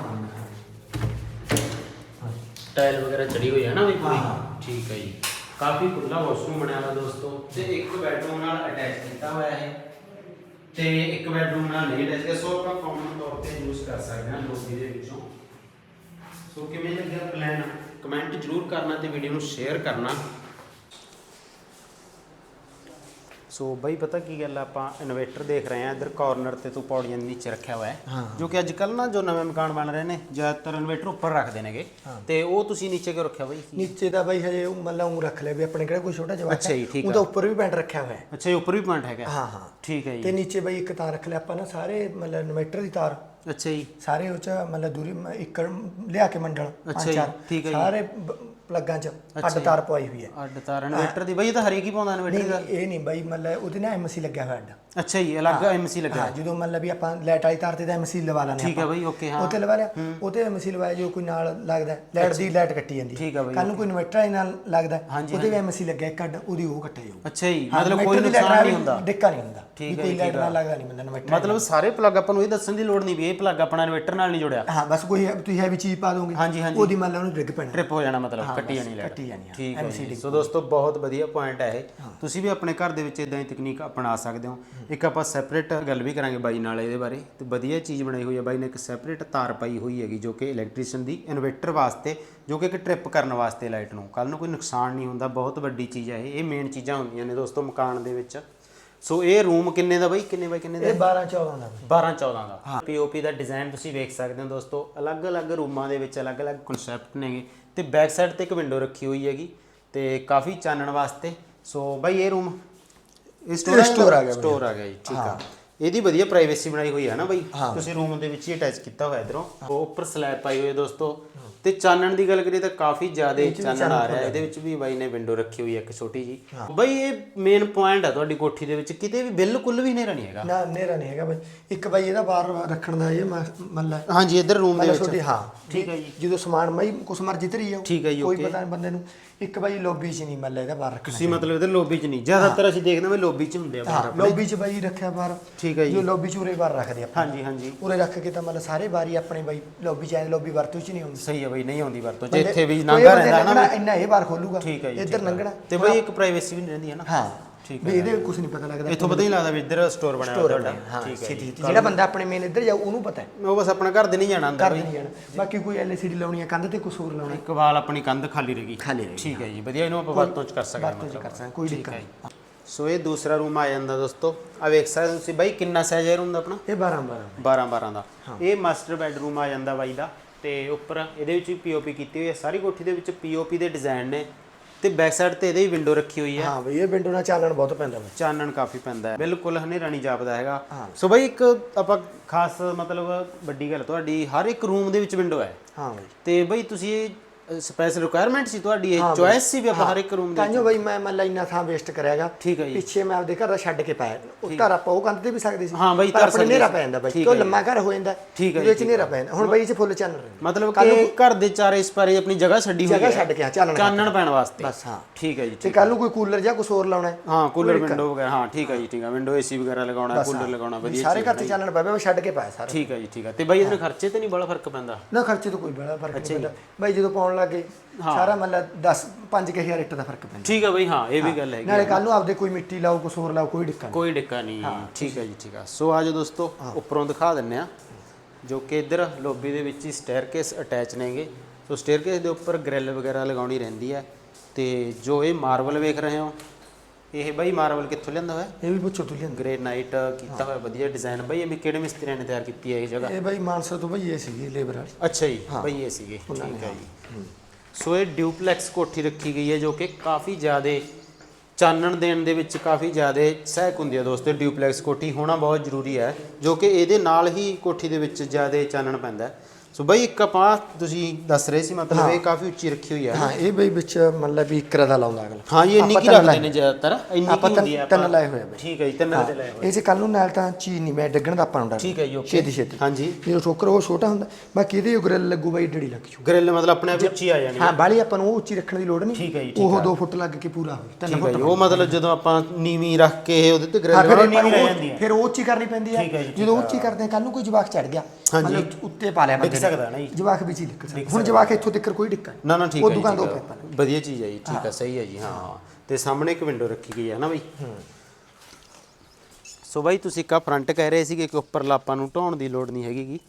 ਟਾਇਲ ਵਗੈਰਾ ਚੜੀ ਹੋਈ ਹੈ ਨਾ ਵੀ ਪੂਰੀ? ਹਾਂ। ਠੀਕ ਹੈ ਜੀ। ਕਾਫੀ ਖੁੱਲਾ ਵਾਸ਼ਰੂਮ ਬਣਿਆ ਹੋਇਆ ਦੋਸਤੋ। ਤੇ ਇੱਕ ਬੈਡਰੂਮ ਨਾਲ ਅਟੈਚ ਕੀਤਾ ਹੋਇਆ ਹੈ ਤੇ ਇੱਕ ਬੈਡਰੂਮ ਨਾਲ ਨਹੀਂ ਅਟੈਚ ਕੀਤਾ। ਸੋ ਆਪਾਂ ਕਾਮਨ ਤੌਰ ਤੇ ਯੂਜ਼ ਕਰ ਸਕਦੇ ਹਾਂ ਲੋਬੀ ਦੇ ਵਿੱਚੋਂ। ਸੋ ਕਿਵੇਂ ਲੱਗਿਆ ਪਲਾਨ ਕਮੈਂਟ ਜਰੂਰ ਕਰਨਾ ਤੇ ਵੀਡੀਓ ਨੂੰ ਸ਼ੇਅਰ ਕਰਨਾ। ਸੋ ਬਈ ਪਤਾ ਕੀ ਗੱਲ ਆ ਆਪਾਂ ਇਨਵੇਟਰ ਦੇਖ ਰਹੇ ਆ ਇੱਧਰ ਕਾਰਨਰ ਤੇ ਤੂੰ ਪੌੜੀਆਂ ਦੇ ਨੀਚੇ ਰੱਖਿਆ ਹੋਇਆ ਹੈ। ਜੋ ਕਿ ਅੱਜ ਕੱਲ ਨਾ ਜੋ ਨਵੇਂ ਮਕਾਨ ਬਣ ਰਹੇ ਨੇ ਜ਼ਿਆਦਾਤਰ ਇਨਵੇਟਰ ਉੱਪਰ ਰੱਖਦੇ ਨੇਗੇ। ਤੇ ਉਹ ਤੁਸੀਂ ਨੀਚੇ ਕਿਉਂ ਰੱਖਿਆ ਬਈ? ਨੀਚੇ ਦਾ ਬਾਈ ਹਜੇ ਉਹ ਮੱਲਾ ਉਹ ਰੱਖ ਲਿਆ ਵੀ ਆਪਣੇ ਕਿਹੜਾ ਕੋਈ ਛੋਟਾ ਜਵਾਕ ਅੱਛਾ ਜੀ, ਠੀਕ ਉਹਦਾ ਉੱਪਰ ਵੀ ਬੈਂਡ ਰੱਖਿਆ ਹੋਇਆ ਹੈ। ਅੱਛਾ ਇਹ ਉੱਪਰ ਵੀ ਪੁਆਇੰਟ ਹੈਗਾ। ਹਾਂ ਹਾਂ। ਠੀਕ ਹੈ ਤੇ ਜੀ ਨੀਚੇ ਬਾਈ ਇੱਕ ਤਾਰ ਰੱਖ ਲਿਆ ਆਪਾਂ ਨਾ ਸਾਰੇ ਮਤਲਬ ਇਨਵਰਟਰ ਦੀ ਤਾਰ। ਅੱਛਾ ਜੀ। ਸਾਰੇ ਉਹ ਚ ਮਤਲਬ ਦੂਰੀ ਇੱਕ ਲਿਆ ਕੇ ਮੰਡਲ ਅੱਛਾ ਜੀ, ਠੀਕ ਹੈ ਜੀ। ਸਾਰੇ ਪਲੱਗਾਂ ਚ ਅੱਡ। ਤਾਰ ਪਵਾਈ ਹੋਈ ਹੈ। ਅੱਡ ਤਾਰ ਇਨਵੇਟਰ ਦੀ। ਬਈ ਇਹ ਤਾਂ ਹਰੇਕ ਹੀ ਪਾਉਂਦਾ ਇਨਵੇਟਰ ਨਹੀਂ ਦਾ? ਨਹੀਂ, ਇਹ ਨਹੀਂ ਬਾਈ ਮਤਲਬ ਉਹਦੇ ਨਾਲ ਐਮਸੀ ਲੱਗਿਆ ਹੋਇਆ ਅੱਡ। ਅੱਛਾ ਜੀ ਅਲੱਗ ਐਮਸੀ ਲੱਗਾ ਹਾਂ ਜਦੋਂ ਮਤਲਬ ਵੀ ਆਪਾਂ ਲਾਈਟ ਵਾਲੀ ਤਾਰ ਤੇ ਤਾਂ ਐਮਸੀ ਲਵਾ ਲੈਂਦੇ ਠੀਕ ਹੈ ਬਈ ਓਕੇ ਹਾਂ। ਉੱਤੇ ਲਵਾ ਲਿਆ। ਉੱਤੇ ਐਮਸੀ ਲਵਾਇਆ ਜੋ ਕੋਈ ਨਾਲ ਲੱਗਦਾ ਲਾਈਟ ਦੀ ਲਾਈਟ ਕੱਟੀ ਜਾਂਦੀ ਠੀਕ ਹੈ ਬਾਈ, ਕੱਲ ਨੂੰ ਕੋਈ ਇਨਵਰਟਰ ਨਾਲ ਲੱਗਦਾ ਉਹਦੇ ਵੀ ਐਮਸੀ ਲੱਗਿਆ ਇੱਕ ਅੱਡ ਉਹਦੀ ਉਹ ਕੱਟਿਆ ਜਾਊ ਅੱਛਾ ਜੀ ਮਤਲਬ ਕੋਈ ਨੁਕਸਾਨ ਨਹੀਂ ਹੁੰਦਾ। ਡਿੱਕਾ ਨਹੀਂ ਹੁੰਦਾ ਠੀਕ ਹੈ ਕੋਈ ਲਾਈਟ ਨਾਲ ਲੱਗਦਾ ਨਹੀਂ ਬੰਦਾ ਇਨਵਰਟਰ ਮਤਲਬ ਸਾਰੇ ਪਲੱਗ ਆਪਾਂ ਨੂੰ ਇਹ ਦੱਸਣ ਦੀ ਲੋੜ ਨਹੀਂ ਵੀ ਇਹ ਪਲੱਗ ਆਪਣਾ ਇਨਵੇਟਰ ਨਾਲ ਨਹੀਂ ਜੁੜਿਆ। ਹਾਂ ਬਸ ਕੋਈ ਤੁਸੀਂ ਹੈਵੀ ਚੀਜ਼ ਪਾ ਦੋਗੇ ਹਾਂਜੀ, ਹਾਂਜੀ। ਉਹਦੀ ਮੰਨ ਲਾ ਉਹਨੂੰ ਡਿੱਗ ਪੈਣਾ। ਟ੍ਰਿਪ ਹੋ ਜਾਣਾ ਮਤਲਬ ਕੱਟੀ ਜਾਣੀ ਲਾਈਟ ਕੱਟੀ ਜਾਣੀ। ਠੀਕ ਹੈ। ਸੋ ਦੋਸਤੋ ਬਹੁਤ ਵਧੀਆ ਪੁਆਇੰਟ ਹੈ ਇਹ। ਤੁਸੀਂ ਵੀ ਆਪਣੇ ਘਰ ਦੇ ਵਿੱਚ ਇਦਾਂ ਦੀ ਤਕਨੀਕ ਅਪਣਾ ਸਕਦੇ ਹੋ। ਇੱਕ ਆਪਾਂ ਸੈਪਰੇਟ ਗੱਲ ਵੀ ਕਰਾਂਗੇ ਬਾਈ ਨਾਲ ਇਹਦੇ ਬਾਰੇ। ਤੇ ਵਧੀਆ ਚੀਜ਼ ਬਣਾਈ ਹੋਈ ਹੈ ਬਾਈ ਨੇ ਇੱਕ ਸੈਪਰੇਟ ਤਾਰ ਪਾਈ ਹੋਈ ਹੈਗੀ ਜੋ ਕਿ ਇਲੈਕਟ੍ਰੀਸ਼ੀਅਨ ਦੀ ਇਨਵਰਟਰ ਵਾਸਤੇ ਜੋ ਕਿ ਇੱਕ ਟ੍ਰਿਪ ਕਰਨ ਵਾਸਤੇ ਲਾਈਟ ਨੂੰ। ਕੱਲ ਨੂੰ ਕੋਈ ਨੁਕਸਾਨ ਨਹੀਂ ਹੁੰਦਾ ਬਹੁਤ ਵੱਡੀ ਚੀਜ਼ ਹੈ ਇਹ। ਇਹ ਮੇਨ ਚੀਜ਼ਾਂ ਹੁੰਦੀਆਂ ਨੇ ਦੋਸਤੋ ਮਕਾਨ ਦੇ ਵਿੱਚ। ਸੋ ਇਹ ਰੂਮ ਕਿੰਨੇ ਦਾ ਬਾਈ? ਕਿੰਨੇ ਬਾਈ ਕਿੰਨੇ ਦਾ? ਇਹ 12 14 ਦਾ 12 14 ਦਾ। ਪੀਓਪੀ ਦਾ ਡਿਜ਼ਾਈਨ ਤੁਸੀਂ ਵੇਖ ਸਕਦੇ ਹੋ ਦੋਸਤੋ। ਅਲੱਗ-ਅਲੱਗ ਰੂਮਾਂ ਦੇ ਵਿੱਚ ਅਲੱਗ-ਅਲੱਗ ਕਨਸੈਪਟ ਨੇਗੇ। ਤੇ ਬੈਕ ਸਾਈਡ ਤੇ ਇੱਕ ਵਿੰਡੋ ਰੱਖੀ ਹੋਈ ਹੈਗੀ ਤੇ ਕਾਫੀ ਚਾਨਣ ਵਾਸਤੇ। ਸੋ ਬਾਈ ਇਹ ਰੂਮ ਇਹ store ਆ ਗਿਆ। ਸਟੋਰ ਆ ਗਿਆ ਜੀ ਠੀਕ ਆ ਇਹਦੀ ਵਧੀਆ ਪ੍ਰਾਈਵੇਸੀ ਬਣਾਈ ਹੋਈ ਹੈ ਨਾ ਬਾਈ। ਤੁਸੀਂ ਰੂਮ ਦੇ ਵਿੱਚ ਹੀ ਅਟੈਚ ਕੀਤਾ ਹੋਇਆ ਇਧਰੋਂ। ਉਹ ਉੱਪਰ ਸਲੈਬ ਪਾਈ ਹੋਈ ਹੈ ਦੋਸਤੋ। ਤੇ ਚਾਨਣ ਦੀ ਗੱਲ ਕਰੀਏ ਤਾਂ ਕਾਫੀ ਜ਼ਿਆਦਾ ਚਾਨਣ ਆ ਰਿਹਾ। ਇਹਦੇ ਵਿੱਚ ਵੀ ਬਾਈ ਨੇ ਵਿੰਡੋ ਰੱਖੀ ਹੋਈ ਹੈ ਇੱਕ ਛੋਟੀ ਜੀ ਬਾਈ ਇਹ ਮੇਨ ਪੁਆਇੰਟ ਹੈ ਤੁਹਾਡੀ ਕੋਠੀ ਦੇ ਵਿੱਚ। ਕਿਤੇ ਵੀ ਬਿਲਕੁਲ ਵੀ ਹਨੇਰਾ ਨਹੀਂ ਹੈਗਾ। ਨਾ ਨੇਰਾ ਨਹੀਂ ਹੈਗਾ ਬਾਈ। ਇੱਕ ਬਾਈ ਇਹਦਾ ਬਾਹਰ ਰੱਖਣ ਦਾ ਇਹ ਮ- ਮੰਨ ਲਾ ਹਾਂਜੀ ਇੱਧਰ ਰੂਮ ਦੇ ਵਿੱਚ। ਛੋਟੀ ਹਾਂ। ਠੀਕ ਹੈ ਜੀ। ਜਦੋਂ ਸਮਾਨ ਮਈ ਕੁਛ ਮਰਜ਼ੀ ਧਰੀ ਜਾਓ। ਠੀਕ ਹੈ ਜੀ, ਕੋਈ। ਪਤਾ ਨਹੀਂ ਬੰਦੇ ਨੂੰ। ਇੱਕ ਬਾਈ ਲੌਬੀ 'ਚ ਨਹੀਂ ਮੰਨ ਲਾ ਇਹਦਾ ਬਾਹਰ ਰੱਖਣਾ ਤੁਸੀਂ ਮਤਲਬ ਇਹਦੇ ਲੋਬੀ 'ਚ ਨਹੀਂ। ਜ਼ਿਆਦਾਤਰ ਅਸੀਂ ਦੇਖਦੇ ਹਾਂ ਲੋਬੀ 'ਚ ਹੁੰਦੇ ਆ ਬਾਹਰ ਲੌਬੀ 'ਚ ਬਾਈ ਰੱਖਿਆ ਬਾਹਰ। ਠੀਕ ਹੈ ਜੀ। ਜੋ ਲੌਬੀ 'ਚ ਉਰੇ ਬਾਹਰ ਰੱਖਦੇ ਆਪਾਂ। ਹਾਂਜੀ ਹਾਂਜੀ। ਉਰੇ ਰੱਖ ਕੇ ਤਾਂ ਮਤਲਬ ਸਾਰੇ ਬਾਰੀ ਆਪਣੇ ਬਾਈ ਲੌਬੀ 'ਚ ਐ ਲੌਬੀ ਵਰਤੋਂ 'ਚ ਨਹੀਂ ਹੁੰਦੀ। ਸਹੀ ਹੈ ਬਈ ਨਹੀਂ ਆਉਂਦੀ ਵਰਤੋਂ। ਜੇ ਇੱਥੇ ਵੀ ਨਾਂਗਾ ਰਹਿੰਦਾ ਨਾ ਇੰਨਾ ਇਹ ਬਾਹਰ ਖੋਲੂਗਾ। ਠੀਕ ਹੈ ਜੀ ਇੱਧਰ ਠੀਕ ਹੈ। ਲੰਘਣਾ ਤੇ ਬਈ ਇੱਕ ਪ੍ਰਾਈਵੇਸੀ ਵੀ ਨਹੀਂ ਰਹਿੰਦੀ ਹੈ ਨਾ। ਹਾਂ। ਠੀਕ ਵੀ ਇਹਦੇ ਕੁਝ ਨਹੀਂ ਪਤਾ ਲੱਗਦਾ। ਇੱਥੋਂ ਪਤਾ ਹੀ ਲੱਗਦਾ ਵੀ ਇੱਧਰ ਸਟੋਰ ਬਣਿਆ ਹੋਇਆ ਤੁਹਾਡਾ। ਹਾਂ ਠੀਕ ਹੈ ਸਿੱਧੀ ਜੀ। ਜਿਹੜਾ ਬੰਦਾ ਆਪਣੇ ਮੇਨ ਇੱਧਰ ਜਾਊ ਉਹਨੂੰ ਪਤਾ ਹੈ। ਉਹ ਬਸ ਆਪਣਾ ਘਰ ਦੇ ਨਹੀਂ ਜਾਣਾ ਅੰਦਰ ਕਰ ਨਹੀਂ ਜਾਣਾ। ਬਾਕੀ ਕੋਈ ਐਲਸੀਡੀ ਲਾਉਣੀ ਹੈ ਕੰਧ ਤੇ ਕੁਝ ਹੋਰ ਲਾਉਣਾ ਇੱਕ ਵਾਲ ਆਪਣੀ ਕੰਧ ਖਾਲੀ ਰਹੇਗੀ ਖਾਲੀ ਠੀਕ ਹੈ ਜੀ ਵਧੀਆ ਇਹਨੂੰ ਆਪਾਂ ਵਰਤੋਂ 'ਚ ਕਰ ਸਕਦੇ ਹਾਂ ਵਰਤੋਂ 'ਚ ਕਰ ਸਕਦੇ ਹਾਂ, ਕੋਈ ਠੀਕ ਦਿੱਕਤ ਹੈ ਜੀ। ਸੋ ਇਹ ਦੂਸਰਾ ਰੂਮ ਆ ਜਾਂਦਾ ਦੋਸਤੋ। ਆ ਵੇਖ ਸਕਦੇ ਹੋ ਤੁਸੀਂ ਬਾਈ ਕਿੰਨਾ ਸਾਈਜ਼ ਹੈ ਰੂਮ ਦਾ ਆਪਣਾ? ਇਹ 12 12 12 12 ਦਾ। ਇਹ ਮਾਸਟਰ ਬੈਡਰੂਮ ਆ ਜਾਂਦਾ ਬਾਈ ਦਾ ਤੇ ਉੱਪਰ ਇਹਦੇ ਵਿੱਚ ਪੀਓਪੀ ਕੀਤੀ ਹੋਈ ਹੈ ਸਾਰੀ ਕੋਠੀ ਦੇ ਵਿੱਚ ਪੀਓਪੀ ਦੇ ਡਿਜ਼ਾਈਨ ਨੇ ਤੇ ਬੈਕ ਸਾਈਡ ਤੇ ਇਹਦੇ ਵੀ ਵਿੰਡੋ ਰੱਖੀ ਹੋਈ ਹੈ ਹਾਂ ਬਈ ਇਹ ਵਿੰਡੋ ਨਾਲ ਚਾਲਣ ਬਹੁਤ ਪੈਂਦਾ ਬਈ। ਚਾਨਣ ਕਾਫੀ ਪੈਂਦਾ ਹੈ। ਬਿਲਕੁਲ ਹਨੇਰਾ ਨਹੀਂ ਜਾਪਦਾ ਹੈਗਾ। ਸੋ ਬਾਈ ਇੱਕ ਆਪਾਂ ਖਾਸ ਮਤਲਬ ਵੱਡੀ ਗੱਲ ਤੁਹਾਡੀ ਹਰ ਇੱਕ ਰੂਮ ਦੇ ਵਿੱਚ ਵਿੰਡੋ ਹੈ। ਹਾਂ ਬਈ। ਤੇ ਬਈ ਤੁਸੀਂ ਇਹ ਸਪੈਸ਼ਲ ਰਿਕੁਆਇਰਮੈਂਟ ਸੀ ਤੁਹਾਡੀ ਇਹ ਚੁਆਇਸ ਸੀ ਵੀ ਆਪਾਂ ਹਰ ਇੱਕ ਰੂਮ ਦੇ ਤਾਂਿਓ ਬਈ ਮੈਂ ਮੰਨ ਲਾ ਇੰਨਾ ਥਾਂ ਵੇਸਟ ਕਰਿਆਗਾ। ਜੀ। ਪਿੱਛੇ ਮੈਂ ਆਪਦੇ ਘਰ ਦਾ ਛੱਡ ਕੇ ਪਾਇਆ ਉਹ ਘਰ ਆਪਾਂ ਉਹ ਕੰਧ ਤੇ ਵੀ ਸਕਦੇ ਸੀ। ਹਾਂ ਬਈ, ਪਰ ਧਰ ਸਕਦੇ ਹਨੇਰਾ ਸੀ। ਪੈ ਜਾਂਦਾ ਬਈ। ਕਿਉਂ ਲੰਮਾ ਘਰ ਹੋ ਜਾਂਦਾ? ਇਹਦੇ ਵਿੱਚ ਹਨੇਰਾ ਪੈ ਜਾਂਦਾ। ਹੁਣ ਬਈ ਇਹ ਚ ਫੁੱਲ ਚੱਲ ਰਹੇ ਮਤਲਬ ਕਿ ਘਰ ਦੇ ਚਾਰੇ ਸਪਾਰੇ ਆਪਣੀ ਜਗ੍ਹਾ ਛੱਡੀ ਹੋਈ ਜਗ੍ਹਾ ਛੱਡ ਕੇ ਚਾਲਣ ਚਾਨਣ ਪੈਣ ਵਾਸਤੇ। ਬਸ ਹਾਂ। ਠੀਕ ਹੈ ਜੀ ਤੇ ਕੱਲ ਨੂੰ ਕੋਈ ਕੂਲਰ ਜਾਂ ਕੁਝ ਹੋਰ ਲਾਉਣਾ ਹੈ? ਹਾਂ ਕੂਲਰ ਵਿੰਡੋ ਵਗੈਰਾ ਹਾਂ ਠੀਕ ਹੈ ਜੀ ਠੀਕ ਹੈ। ਵਿੰਡੋ ਏਸੀ ਵਗੈਰਾ ਲਗਾਉਣਾ ਕੂਲਰ ਲਗਾਉਣਾ ਵਧੀਆ ਸਾਰੇ ਘਰ ਤੇ ਚਾਲਣ ਪਵੇ ਮੈਂ ਛੱਡ ਕੇ ਪਾਇਆ ਸਾਰਾ। ਠੀਕ ਹੈ ਜੀ ਠੀਕ ਹੈ। ਤੇ ਬਾਈ ਇਹਦੇ ਖਰਚੇ ਤੇ ਨਹੀਂ ਬੜਾ ਫ਼ਰਕ ਪੈਂਦਾ? ਨਾ ਖਰਚੇ ਤੋਂ ਕੋਈ ਬੜਾ ਫ਼ਰਕ ਨਹੀਂ ਪੈਂਦਾ। ਬਈ ਜਦੋਂ ਪਾਉਣ ਲੱਗੇ ਸਾਰਾ ਮਤਲਬ 10 5000 ਇੱਟ ਦਾ ਫ਼ਰਕ ਪੈਂਦਾ। ਠੀਕ ਹੈ ਬਈ ਹਾਂ ਇਹ ਵੀ ਗੱਲ ਹੈਗੀ ਨਾਲੇ ਕੱਲ ਨੂੰ ਆਪਦੇ ਕੋਈ ਮਿੱਟੀ ਲਾਓ ਕੁਝ ਹੋਰ ਲਾਓ ਕੋਈ ਨਹੀਂ ਕੋਈ ਡਿੱਕਾ ਨਹੀਂ। ਠੀਕ ਹੈ ਜੀ ਠੀਕ ਹੈ ਸੋ ਆਜੋ ਦੋਸਤੋ ਉੱਪਰੋਂ ਦਿਖਾ ਦਿੰਨੇ ਆ ਜੋ ਕਿ ਇੱਧਰ ਲੌਬੀ ਦੇ ਵਿੱਚ ਹੀ ਸਟੇਅਰਕੇਸ ਅਟੈਚ ਨੇਗੇ। ਸੋ ਸਟੇਅਰਕੇਸ ਦੇ ਉੱਪਰ ਗ੍ਰਿਲ ਵਗੈਰਾ ਲਗਾਉਣੀ ਰਹਿੰਦੀ ਹੈ। ਤੇ ਜੋ ਇਹ ਮਾਰਬਲ ਵੇਖ ਰਹੇ ਹੋ ਇਹ ਬਾਈ ਮਾਰਬਲ ਕਿੱਥੋਂ ਲਿਆਂਦਾ ਹੋਇਆ? ਇਹ ਵੀ ਪੁੱਛੋ ਤੁਸੀਂ। ਗ੍ਰੇਨਾਈਟ ਕੀਤਾ ਹੋਇਆ ਵਧੀਆ ਡਿਜ਼ਾਈਨ ਬਾਈ ਇਹ ਵੀ ਕਿਹੜੇ ਮਿਸਤਰੀਆਂ ਨੇ ਤਿਆਰ ਕੀਤੀ ਹੈ ਇਹ ਜਗ੍ਹਾ? ਇਹ ਬਈ ਮਾਨਸਾ ਤੋਂ ਬਈ ਇਹ ਸੀਗੀ ਲੇਬਰ ਵਾਲੀ। ਅੱਛਾ ਜੀ ਬਈ ਇਹ ਸੀਗੇ ਠੀਕ ਹੈ ਜੀ। ਸੋ ਇਹ ਡਿਊਪਲੈਕਸ ਕੋਠੀ ਰੱਖੀ ਗਈ ਹੈ ਜੋ ਕਿ ਕਾਫੀ ਜ਼ਿਆਦੇ ਚਾਨਣ ਦੇਣ ਦੇ ਵਿੱਚ ਕਾਫੀ ਜ਼ਿਆਦੇ ਸਹਾਇਕ ਹੁੰਦੀ ਹੈ ਦੋਸਤੋ ਡਿਊਪਲੈਕਸ ਕੋਠੀ ਹੋਣਾ ਬਹੁਤ ਜ਼ਰੂਰੀ ਹੈ ਜੋ ਕਿ ਇਹਦੇ ਨਾਲ ਹੀ ਕੋਠੀ ਦੇ ਵਿੱਚ ਜ਼ਿਆਦੇ ਚਾਨਣ ਪੈਂਦਾ ਹੈ। ਸੋ ਬਈ ਇੱਕ ਆਪਾਂ ਤੁਸੀਂ ਦੱਸ ਰਹੇ ਸੀ ਮਤਲਬ ਇਹ ਕਾਫੀ ਉੱਚੀ ਰੱਖੀ ਹੋਈ ਹੈ। ਹਾਂ ਇਹ ਬਈ ਵਿੱਚ ਮੰਨ ਲਾ ਵੀ ਇੱਕਰਾ ਦਾ ਲਾਉਂਦਾ ਅਗਲਾ। ਹਾਂ ਜੀ ਇੰਨੀ ਕੀ ਰੱਖਦੇ। ਨੇ ਜ਼ਿਆਦਾਤਰ? ਇੰਨੀ ਕੀ ਹੁੰਦੀ ਹੈ ਤਿੰਨ ਲਾਏ ਹੋਏ ਆ ਬਈ। ਠੀਕ ਹੈ ਜੀ ਤਿੰਨ ਦੇ ਲਾਏ ਹੋਏ ਇਹ ਚ ਕੱਲ ਨੂੰ ਨਾਲ ਤਾਂ ਚੀਜ਼ ਨਹੀਂ ਮੈਂ ਡੱਗਣ ਦਾ ਆਪਾਂ ਡਰ ਠੀਕ ਹੈ ਜੀ ਓਕੇ। ਛੇਤੀ ਛੇਤੀ। ਹਾਂਜੀ ਜਦੋਂ ਠੋਕਰ ਉਹ ਛੋਟਾ ਹੁੰਦਾ ਬਾਕੀ ਇਹਦੇ ਗ੍ਰਿਲ ਲੱਗੂ ਬਾਈ ਡੜੀ ਲੱਗ ਜੂ। ਗ੍ਰਿਲ ਮਤਲਬ ਆਪਣੇ ਆਪ ਉੱਚੀ ਆ ਜਾਣੀ ਹਾਂ। ਬਾਲੀ ਆਪਾਂ ਨੂੰ ਉਹ ਉੱਚੀ ਰੱਖਣ ਦੀ ਲੋੜ ਨਹੀਂ। ਠੀਕ ਹੈ ਜੀ, ਉਹ 2 ਫੁੱਟ ਲੱਗ ਕੇ ਪੂਰਾ ਹੋਵੇ ਤਿੰਨ ਫੁੱਟ ਜੀ ਉਹ ਮਤਲਬ ਜਦੋਂ ਆਪਾਂ ਨੀਵੀਂ ਰੱਖ ਕੇ ਉਹਦੇ ਤੇ ਗ੍ਰਿਲ ਫਿਰ ਉਹ- ਉੱਚੀ ਕਰਨੀ ਪੈਂਦੀ ਹੈ। ਜੀ, ਜਦੋਂ ਉੱਚੀ ਕਰਦੇ ਕੱਲ ਨੂੰ ਕੋਈ ਜਵਾਕ ਚੜ ਗਿਆ। ਹਾਂਜੀ। ਮਤਲਬ ਉੱਤੇ ਪਾ ਲਿਆ ਬੰਦੇ ਨੇ। ਸਕਦਾ ਨਾ ਜੀ। ਜਵਾਕ ਵਿੱਚ ਹੀ ਲਿਖ ਸਕਦਾ। ਹੁਣ ਜਵਾਕ ਇੱਥੋਂ ਤੱਕ ਕੋਈ ਦਿੱਕਤ ਨਾ ਨਾ ਠੀਕ ਉਹ ਹੈ ਜੀ, ਦੁਕਾਨ ਤੋਂ ਠੀਕ ਹੈ। ਵਧੀਆ ਚੀਜ਼ ਹੈ ਜੀ ਠੀਕ ਹੈ ਸਹੀ ਹੈ ਜੀ ਹਾਂ। ਤੇ ਸਾਹਮਣੇ ਇੱਕ ਵਿੰਡੋ ਰੱਖੀ ਗਈ ਹੈ ਨਾ ਬਈ। ਸੋ ਬਾਈ ਤੁਸੀਂ ਕਾ ਫਰੰਟ ਕਹਿ ਰਹੇ ਸੀਗੇ ਕਿ ਉੱਪਰਲਾ ਆਪਾਂ ਨੂੰ ਢਾਉਣ ਦੀ ਲੋੜ ਨਹੀਂ ਹੈਗੀਗੀ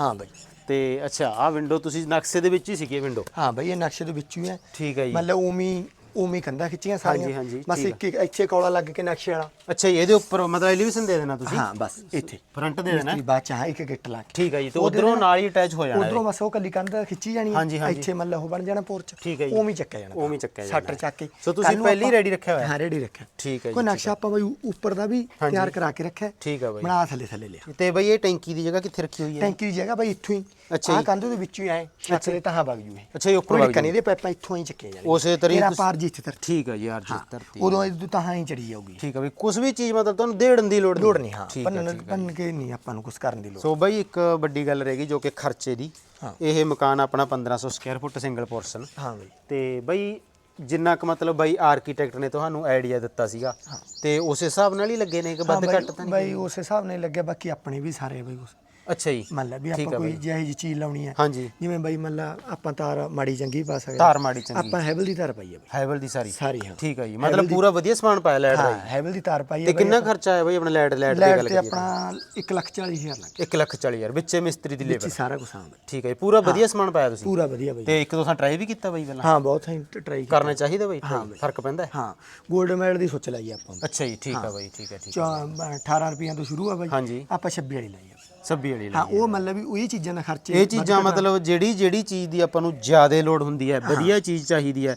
ਹਾਂ ਬਾਈ। ਤੇ ਅੱਛਾ ਆਹ ਵਿੰਡੋ ਤੁਸੀਂ ਨਕਸ਼ੇ ਦੇ ਵਿੱਚ ਹੀ ਸੀਗੀ ਵਿੰਡੋ ਹਾਂ ਬਾਈ ਇਹ ਨਕਸ਼ੇ ਦੇ ਵਿੱਚ ਹੀ ਹੈ। ਠੀਕ ਹੈ ਜੀ। ਮਤਲਬ ਉਮੀ ਉਵੇਂ ਹੀ ਕੰਧਾਂ ਖਿੱਚੀਆਂ ਸਾਰੀਆਂ। ਹਾਂਜੀ, ਹਾਂਜੀ, ਬਸ ਠੀਕ ਇੱਕ ਇੱਕ ਇੱਥੇ ਕੌਲਾ ਲੱਗ ਕੇ ਨਕਸ਼ੇ ਵਾਲਾ। ਅੱਛਾ ਜੀ, ਇਹਦੇ ਉੱਪਰ ਮਤਲਬ ਐਲੀਵੇਸ਼ਨ ਦੇ ਦੇਣਾ ਤੁਸੀਂ? ਹਾਂ ਬਸ ਇੱਥੇ। ਫਰੰਟ ਦੇ ਦੇਣਾ? ਮਿਸਤਰੀ ਬਾਅਦ ਚ ਹਾਂ ਇੱਕ ਗਿੱਟ ਲਾ ਕੇ। ਠੀਕ ਹੈ ਜੀ ਤੇ ਉਹਦੇ ਉਧਰੋਂ ਨਾਲ- ਹੀ ਅਟੈਚ ਹੋ ਜਾਣਾ ਉਧਰੋਂ ਬਸ ਉਹ ਕੱਲੀ ਕੰਧ ਖਿੱਚੀ ਜਾਣੀ ਹੈ। ਹਾਂਜੀ। ਇੱਥੇ ਮਤਲਬ ਉਹ ਬਣ ਜਾਣਾ ਪੋਰਚ। ਠੀਕ ਹੈ ਜੀ। ਉਵੇਂ ਹੀ ਚੱਕਿਆ ਜਾਣਾ। ਉਵੇਂ ਹੀ ਚੱਕਿਆ ਜਾਣਾ। ਸ਼ਟਰ ਚੱਕ ਕੇ। ਸੋ ਤੁਸੀਂ ਕੱਲ੍ਹ ਨੂੰ ਪਹਿਲੀ ਆਪਾਂ- ready ਰੱਖਿਆ ਹੋਇਆ? ਹਾਂ ਰੈਡੀ ਰੱਖਿਆ। ਠੀਕ ਹੈ ਜੀ, ਕੋਈ ਨਕਸ਼ਾ ਆਪਾਂ ਬਈ ਉੱਪਰ ਦਾ ਵੀ ਹਾਂਜੀ। ਤਿਆਰ ਕਰਾ ਕੇ ਰੱਖਿਆ। ਠੀਕ ਹੈ ਬਾਈ। ਬਣਾ ਥੱਲੇ ਥੱਲੇ ਲਿਆ। ਤੇ ਬਈ ਇਹ ਟੈਂਕੀ ਦੀ ਜਗ੍ਹਾ ਕਿੱਥੇ ਰੱਖੀ ਹੋਈ ਹੈ? ਟੈਂਕੀ ਦੀ ਜਗ੍ਹਾ ਬਈ ਇੱਥੋਂ ਹੀ। ਅੱਛਾ ਆਹ ਜੀ। ਕੰਧ ਦੇ ਵਿੱਚੋਂ ਹੀ ਆਏ ਛੱਤ ਦੇ ਤਾਂ ਵਗ ਜੂ ਇਹ ਅੱਛਾ ਜੀ, ਉੱਪਰ ਕੋਈ ਵਗ ਜੂ। ਨਹੀਂ ਇਹਦੇ ਪੈਪਾਂ ਇੱਥੋਂ ਹੀ ਚੱਕੇ ਜਾਣੇ। ਉਸੇ ਤਰੀਕੇ ਤੇਰਾ ਪਾਰ ਜੀ ਇੱਥੇ ਤਰ ਠੀਕ ਹੈ ਜੀ ਯਾਰ ਜਿਸ ਧਰਤੀ ਉਦੋਂ ਇਹ ਤਾਂ ਹੀ ਚੜੀ ਜਾਊਗੀ। ਠੀਕ ਹੈ ਬਈ ਕੁਝ ਵੀ ਚੀਜ਼ ਮਤਲਬ ਤੁਹਾਨੂੰ ਦੇੜਨ ਦੀ ਲੋੜ ਲੋੜ ਨਹੀਂ ਹਾਂ। ਠੀਕ ਹੈ, ਪੰਨ ਹੈ। ਪੰਨ ਕੇ ਨਹੀਂ ਆਪਾਂ ਨੂੰ ਕੁਝ ਕਰਨ ਦੀ ਲੋੜ ਸੋ ਬਈ ਇੱਕ ਵੱਡੀ ਗੱਲ ਰਹਿ ਗਈ ਜੋ ਕਿ ਖਰਚੇ ਦੀ। ਹਾਂ। ਇਹ ਮਕਾਨ ਆਪਣਾ 1500 ਸਕੁਅਰ ਫੁੱਟ ਸਿੰਗਲ ਪੋਰਸ਼ਨ। ਹਾਂ ਬਈ। ਤੇ ਬਈ ਜਿੰਨਾ ਕੁ ਮਤਲਬ ਬਈ ਆਰਕੀਟੈਕਟ ਨੇ ਤੁਹਾਨੂੰ ਆਈਡੀਆ ਦਿੱਤਾ ਸੀਗਾ। ਤੇ ਉਸ ਹਿਸਾਬ ਨਾਲ ਹੀ ਲੱਗੇ ਨੇ ਕਿ ਹਾਂ ਵੱਧ ਘੱਟ ਤਾਂ ਨਹੀਂ ਬਈ ਉਸ ਹਿਸਾਬ ਨਾਲ ਹੀ ਲੱਗਿਆ ਬਾਕੀ ਆਪਣੇ ਵੀ ਸਾਰੇ ਬਈ ਉਸ ਅੱਛਾ ਜੀ। ਮੰਨ ਲਾ ਵੀ ਠੀਕ ਆਪਾਂ ਆ ਕੋਈ ਬਈ। ਜਿਹੀ ਜਿਹੀ ਚੀਜ਼ ਲਾਉਣੀ ਹੈ ਹਾਂਜੀ। ਜਿਵੇਂ ਬਈ ਮੰਨ ਲਾ ਆਪਾਂ ਤਾਰ ਮਾੜੀ ਚੰਗੀ ਪਾ ਸਕਦੇ ਧਾਰ ਮਾੜੀ ਚੰਗੀ। ਆਪਾਂ ਹੈਵਲ ਦੀ ਤਾਰ ਪਾਈ ਹੈ ਬਈ। ਹੈਵਲ ਦੀ ਸਾਰੀ। ਸਾਰੀ ਹਾਂ। ਠੀਕ ਹੈ ਜੀ। ਮਤਲਬ ਪੂਰਾ ਵਧੀਆ ਸਮਾਨ ਪਾਇਆ ਲੈਟ ਦਾ ਹਾਂ ਜੀ। ਹੈਵਲ ਦੀ ਤਾਰ ਪਾਈ ਹੈ ਤੇ ਬਈ ਕਿੰਨਾ ਖਰਚਾ ਆਇਆ ਬਈ ਆਪਣਾ ਲੈਟ ਲੈਟ ਦੀ ਲੈਟ ਗੱਲ ਤੇ ਕਰੀਏ ਆਪਣਾ 140000 ਲੱਗ 1 ਲੱਖ 40 ਹਜ਼ਾਰ। ਵਿੱਚੇ ਮਿਸਤਰੀ ਦੀ ਲੇਬਰ। ਸਾਰਾ ਕੁਝ ਹਾਂ ਬਈ ਠੀਕ ਹੈ ਜੀ। ਪੂਰਾ ਵਧੀਆ ਸਮਾਨ ਪਾਇਆ ਤੁਸੀਂ। ਪੂਰਾ ਵਧੀਆ ਬਈ। ਤੇ ਇੱਕ ਦੋ ਥਾਂ ਟਰਾਈ ਵੀ ਕੀਤਾ ਬਈ ਪਹਿਲਾਂ? ਹਾਂ ਬਹੁਤ ਹੈ ਟਰਾਈ ਕਰਨਾ ਚਾਹੀਦਾ ਬਈ? try? ਫ਼ਰਕ ਪੈਂਦਾ? ਹੈ? ਹਾਂ 골ਡ ਮੈਡਲ ਦੀ ਸੋਚ ਲਈ ਆਪਾਂ। ਅੱਛਾ ਜੀ ਠੀਕ ਹੈ। ਬਈ ਠੀਕ ਹੈ ਠੀਕ ਹੈ ਚੌ- 18 ਰੁਪਈਆਂ ਤੋਂ ਸ਼ੁਰੂ ਆ ਬਈ। ਹਾਂਜੀ। ਆਪਾਂ 26 ਵਾਲੀ ਲਾਈ ਆ ਸੱਬੀ ਵਾਲੀ ਹਾਂ ਉਹ ਮਤਲਬ ਵੀ ਉਹੀ ਚੀਜ਼ਾਂ ਦਾ ਖਰਚੇ ਇਹ ਚੀਜ਼ਾਂ ਮਤਲਬ ਜਿਹੜੀ ਜਿਹੜੀ ਚੀਜ਼ ਦੀ ਆਪਾਂ ਨੂੰ ਜ਼ਿਆਦਾ ਲੋੜ ਹੁੰਦੀ ਹੈ ਵਧੀਆ ਚੀਜ਼ ਚਾਹੀਦੀ ਹੈ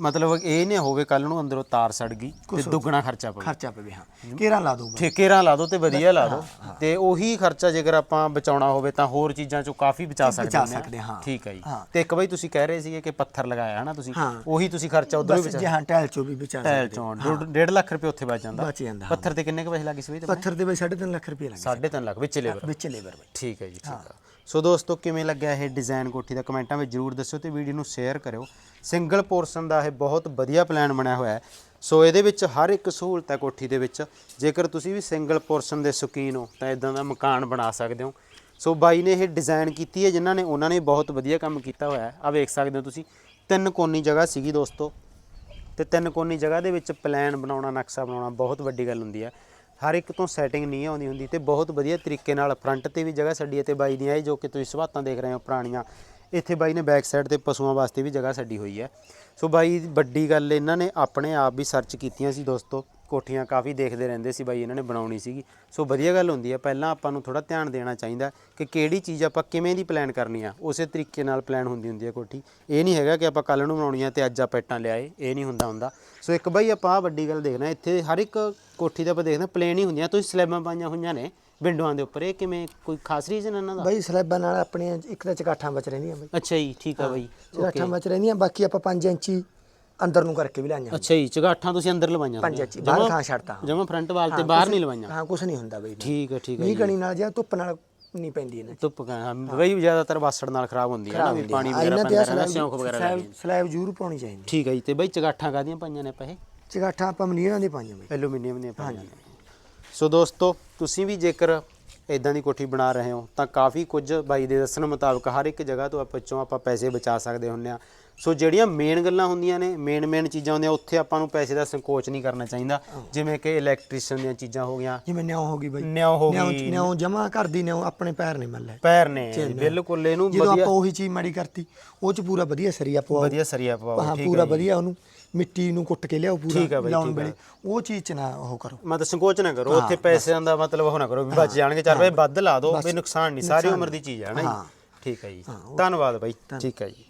ਮਤਲਬ ਇਹ ਨਹੀਂ ਹੋਵੇ ਕੱਲ ਨੂੰ ਅੰਦਰੋਂ ਤਾਰ ਸੜ ਗਈ ਤੇ ਦੁੱਗਣਾ ਖਰਚਾ ਪਵੇ। ਖਰਚਾ ਪਵੇ ਹਾਂ। ਕੇਰਾਂ ਲਾ ਦੋ ਠੇਕੇਰਾਂ ਲਾ ਦੋ ਤੇ ਵਧੀਆ ਲਾ ਦੋ। ਤੇ ਉਹੀ ਖਰਚਾ ਜੇਕਰ ਆਪਾਂ ਬਚਾਉਣਾ ਹੋਵੇ ਤਾਂ ਹੋਰ ਚੀਜ਼ਾਂ ਚੋਂ ਕਾਫੀ ਬਚਾ ਸਕਦੇ ਹਾਂ। ਠੀਕ ਹੈ ਜੀ। ਤੇ ਇੱਕ ਬਈ ਤੁਸੀਂ ਕਹਿ ਰਹੇ ਸੀਗੇ ਕਿ ਪੱਥਰ ਲਗਾਇਆ ਹੈ ਨਾ ਤੁਸੀਂ। ਉਹੀ ਤੁਸੀਂ ਖਰਚਾ ਉਧਰੋਂ ਬਸ ਬਚਾ ਜੇ ਹਾਂ ਟਾਇਲ ਚੋਂ ਵੀ ਬਚਾ ਟੈਲ ਸਕਦੇ। ਚੋਂ 1.5 ਲੱਖ ਰੁਪਏ ਉੱਥੇ ਬਚ ਜਾਂਦਾ। ਬਚ ਜਾਂਦਾ ਹਾਂ। ਪੱਥਰ ਤੇ ਕਿੰਨੇ ਕੁ ਪੈਸੇ ਲੱਗੇ ਸੀ ਬਈ ਪੱਥਰ ਦੇ ਬਈ 3.5 ਲੱਖ ਰੁਪਏ ਲੱਗੇ 3.5 ਲੱਖ ਵਿੱਚ ਲੇਬਰ ਵਿੱਚ ਲੇਬਰ ਬਈ। ਠੀਕ ਹੈ ਜੀ ਠੀਕ ਆ। ਸੋ ਦੋਸਤੋ ਕਿਵੇਂ ਲੱਗਿਆ ਇਹ ਡਿਜ਼ਾਈਨ ਕੋਠੀ ਦਾ? ਕਮੈਂਟਾਂ ਵਿੱਚ ਜਰੂਰ ਦੱਸਿਓ ਤੇ ਵੀਡੀਓ ਨੂੰ ਸ਼ੇਅਰ ਕਰਿਓ। ਸਿੰਗਲ ਪੋਰਸ਼ਨ ਦਾ ਇਹ ਬਹੁਤ ਵਧੀਆ ਪਲਾਨ ਬਣਿਆ ਹੋਇਆ ਹੈ। ਸੋ ਇਹਦੇ ਵਿੱਚ ਹਰ ਇੱਕ ਸਹੂਲਤ ਹੈ ਕੋਠੀ ਦੇ ਵਿੱਚ। ਜੇਕਰ ਤੁਸੀਂ ਵੀ ਸਿੰਗਲ ਪੋਰਸ਼ਨ ਦੇ ਸ਼ੌਕੀਨ ਹੋ ਤਾਂ ਇਦਾਂ ਦਾ ਮਕਾਨ ਬਣਾ ਸਕਦੇ ਹੋ। ਸੋ ਬਾਈ ਨੇ ਇਹ ਡਿਜ਼ਾਈਨ ਕੀਤੀ ਹੈ ਜਿਨ੍ਹਾਂ ਨੇ ਉਹਨਾਂ ਨੇ ਬਹੁਤ ਵਧੀਆ ਕੰਮ ਕੀਤਾ ਹੋਇਆ ਹੈ। ਆ ਵੇਖ ਸਕਦੇ ਹੋ ਤੁਸੀਂ ਤਿੰਨ ਕੋਨੀ ਜਗ੍ਹਾ ਸੀਗੀ ਦੋਸਤੋ। ਤੇ ਤਿੰਨ ਕੋਨੀ ਜਗ੍ਹਾ ਦੇ ਵਿੱਚ ਪਲਾਨ ਬਣਾਉਣਾ ਨਕਸ਼ਾ ਬਣਾਉਣਾ ਬਹੁਤ ਵੱਡੀ ਗੱਲ ਹੁੰਦੀ ਹੈ। ਹਰ ਇੱਕ ਤੋਂ ਸੈਟਿੰਗ ਨਹੀਂ ਆਉਂਦੀ ਹੁੰਦੀ ਤੇ ਬਹੁਤ ਵਧੀਆ ਤਰੀਕੇ ਨਾਲ ਫਰੰਟ ਤੇ ਵੀ ਜਗ੍ਹਾ ਛੱਡੀ ਹੈ ਤੇ ਬਾਈ ਦੀਆਂ ਇਹ ਜੋ ਕਿ ਤੁਸੀਂ ਸਵਾਤਾਂ ਦੇਖ ਰਹੇ ਹੋ ਪੁਰਾਣੀਆਂ, ਇੱਥੇ ਬਾਈ ਨੇ ਬੈਕ ਸਾਈਡ ਤੇ ਪਸ਼ੂਆਂ ਵਾਸਤੇ ਵੀ ਜਗ੍ਹਾ ਛੱਡੀ ਹੋਈ ਹੈ। ਸੋ ਬਾਈ ਵੱਡੀ ਗੱਲ ਇਹਨਾਂ ਨੇ ਆਪਣੇ ਆਪ ਵੀ ਸਰਚ ਕੀਤੀਆਂ ਸੀ ਦੋਸਤੋ। ਕੋਠੀਆਂ ਕਾਫੀ ਦੇਖਦੇ ਰਹਿੰਦੇ ਸੀ ਬਾਈ ਇਹਨਾਂ ਨੇ ਬਣਾਉਣੀ ਸੀਗੀ। ਸੋ ਵਧੀਆ ਗੱਲ ਹੁੰਦੀ ਹੈ ਪਹਿਲਾਂ ਆਪਾਂ ਨੂੰ ਥੋੜਾ ਧਿਆਨ ਦੇਣਾ ਚਾਹੀਦਾ ਕਿ ਕਿਹੜੀ ਚੀਜ਼ ਆਪਾਂ ਕਿਵੇਂ ਦੀ ਪਲਾਨ ਕਰਨੀ ਆ ਉਸੇ ਤਰੀਕੇ ਨਾਲ ਪਲਾਨ ਹੁੰਦੀ ਹੁੰਦੀ ਹੈ ਕੋਠੀ। ਇਹ ਨਹੀਂ ਹੈਗਾ ਕਿ ਆਪਾਂ ਕੱਲ ਨੂੰ ਬਣਾਉਣੀ ਆ ਤੇ ਅੱਜ ਆਪਾਂ ਇੱਟਾਂ ਲਿਆਏ ਇਹ ਨਹੀਂ ਹੁੰਦਾ ਹੁੰਦਾ। ਸੋ ਇੱਕ ਬਾਈ ਆਪਾਂ ਵੱਡੀ ਗੱਲ ਦੇਖਣਾ ਇੱਥੇ ਹਰ ਇੱਕ ਕੋਠੀ ਦਾ ਆਪਾਂ ਦੇਖਦੇ ਪਲੇਨ ਹੀ ਹੁੰਦੀਆਂ। ਤੁਸੀਂ ਸਲੈਬਾਂ ਪਾਈਆਂ ਹੋਈਆਂ ਨੇ ਵਿੰਡੋਆਂ ਦੇ ਉੱਪਰ ਇਹ ਕਿਵੇਂ ਕੋਈ ਖਾਸ ਰੀਜ਼ਨ ਇਹਨਾਂ ਦਾ? ਬਈ ਸਲੈਬਾਂ ਨਾਲ ਆਪਣੀਆਂ ਇੱਕ ਤਾਂ ਚਕਾਠਾਂ ਬਚ ਰਹਿੰਦੀਆਂ ਬਈ। ਅੱਛਾ ਜੀ ਠੀਕ ਆ ਬਾਈ। ਚਕਾਠਾਂ ਬਚ ਰਹਿੰਦੀਆਂ ਬਾਕੀ ਆਪਾਂ 5 ਇੰਚੀ ਅੰਦਰ ਨੂੰ ਕਰਕੇ ਵੀ ਲਾਈਆਂ ਅੱਛਾ ਜੀ ਚਗਾਠਾਂ ਤੁਸੀਂ ਅੰਦਰ ਲਵਾਈਆਂ 5 ਇੰਚੀ ਬਾਹਰ ਥਾਂ ਛੱਡਤਾ ਜਮਾ ਫਰੰਟ ਵਾਲ ਤੇ ਬਾਹਰ ਨਹੀਂ ਲਵਾਈਆਂ। ਹਾਂ ਕੁਝ ਨਹੀਂ ਹੁੰਦਾ ਬਈ ਠੀਕ ਹੈ ਠੀਕ ਹੈ ਮੀਂਹ ਕਣੀ ਨਾਲ ਜਾਂ ਧੁੱਪ ਨਾਲ ਨਹੀਂ ਪੈਂਦੀ ਇਹਨਾਂ। ਧੁੱਪ ਕਾ ਬਈ ਜ਼ਿਆਦਾਤਰ ਵਾਸੜ ਨਾਲ ਖਰਾਬ ਹੁੰਦੀ ਹੈ ਨਾ ਵੀ ਪਾਣੀ ਵਗੈਰਾ ਪੈਂਦਾ ਰਹਿੰਦਾ ਸਿਉਂਖ ਵਗੈਰਾ ਲੱਗਦੀ ਸਲੈਬ ਜ਼ਰੂਰ ਪਾਉਣੀ ਚਾਹੀਦੀ। ਠੀਕ ਹੈ ਜੀ ਤੇ ਬਈ ਚਗਾਠਾਂ ਕਾਦੀਆਂ ਪਾਈਆਂ ਨੇ ਇਹ ਚਗਾਠਾਂ ਆਪਾਂ ਮਨੀਰਾਂ ਦੇ ਪਾਈਆਂ ਬਈ। ਐਲੂਮੀਨੀਅਮ ਦੀਆਂ ਪਾਈਆਂ ਨੇ। ਸੋ ਦੋਸਤੋ ਤੁਸੀਂ ਵੀ ਜੇਕਰ ਇਦਾਂ ਦੀ ਕੋਠੀ ਬਣਾ ਰਹੇ ਹੋ ਤਾਂ ਕਾਫੀ ਕੁਝ ਬਾਈ ਦੇ ਦੱਸਣ ਮੁਤਾਬਕ ਹਰ ਇੱਕ ਜਗ੍ਹਾ ਤੋਂ ਆਪਾਂ ਵਿੱਚੋਂ ਆਪਾਂ ਪੈਸੇ ਬਚਾ ਸਕਦੇ ਹੁੰਦੇ ਆ ਸੋ ਜਿਹੜੀਆਂ ਮੇਨ ਗੱਲਾਂ ਹੁੰਦੀਆਂ ਨੇ ਮੇਨ ਮੇਨ ਚੀਜ਼ਾਂ ਹੁੰਦੀਆਂ ਉੱਥੇ ਆਪਾਂ ਨੂੰ ਪੈਸੇ ਦਾ ਸੰਕੋਚ ਨਹੀਂ ਕਰਨਾ ਚਾਹੀਦਾ। ਜਿਵੇਂ ਕਿ ਇਲੈਕਟ੍ਰੀਸ਼ੀਅਨ ਦੀਆਂ ਚੀਜ਼ਾਂ ਹੋ ਗਈਆਂ। ਜਿਵੇਂ ਨਿਉ ਹੋ ਗਈ ਬਈ। ਨਿਉ ਹੋ ਗਈ। ਨਿਉ ਜਮਾ ਕਰਦੀ ਨਿਉ ਆਪਣੇ ਪੈਰ ਨਹੀਂ ਮੱਲੇ। ਪੈਰ ਨੇ ਬਿਲਕੁਲ ਇਹਨੂੰ ਜਦੋਂ ਵਧੀਆ ਆਪਾਂ ਉਹੀ ਚੀਜ਼ ਮਾੜੀ ਕਰਤੀ ਉਹ ਚ ਪੂਰਾ ਵਧੀਆ ਸਰੀਆ ਪਵਾਓ। ਵਧੀਆ ਸਰੀਆ ਪਵਾਓ ਹਾਂ ਠੀਕ ਪੂਰਾ ਵਧੀਆ ਉਹਨੂੰ ਮਿੱਟੀ ਨੂੰ ਕੁੱਟ ਕੇ ਲਿਆਓ ਪੂਰਾ ਲਾਉਣ। ਵੇਲੇ। ਉਹ ਚੀਜ਼ ਚ ਨਾ ਉਹ ਕਰੋ। ਮਤਲਬ ਸੰਕੋਚ ਨਾ ਕਰੋ। ਉੱਥੇ ਪੈਸਿਆਂ ਦਾ ਮਤਲਬ ਉਹ ਨਾ ਕਰੋ ਵੀ ਬਚ ਜਾਣਗੇ ਚਾਰ ਰੁਪਏ ਵੱਧ ਲਾ ਦਿਓ ਵੀ ਨੁਕਸਾਨ ਨਹੀਂ ਸਾਰੀ ਉਮਰ ਦੀ ਚੀਜ਼ ਹੈ ਨਾ ਜੀ ਠੀਕ ਹੈ ਜੀ। ਧੰਨਵਾਦ ਬਾਈ। ਠੀਕ ਹੈ ਜੀ।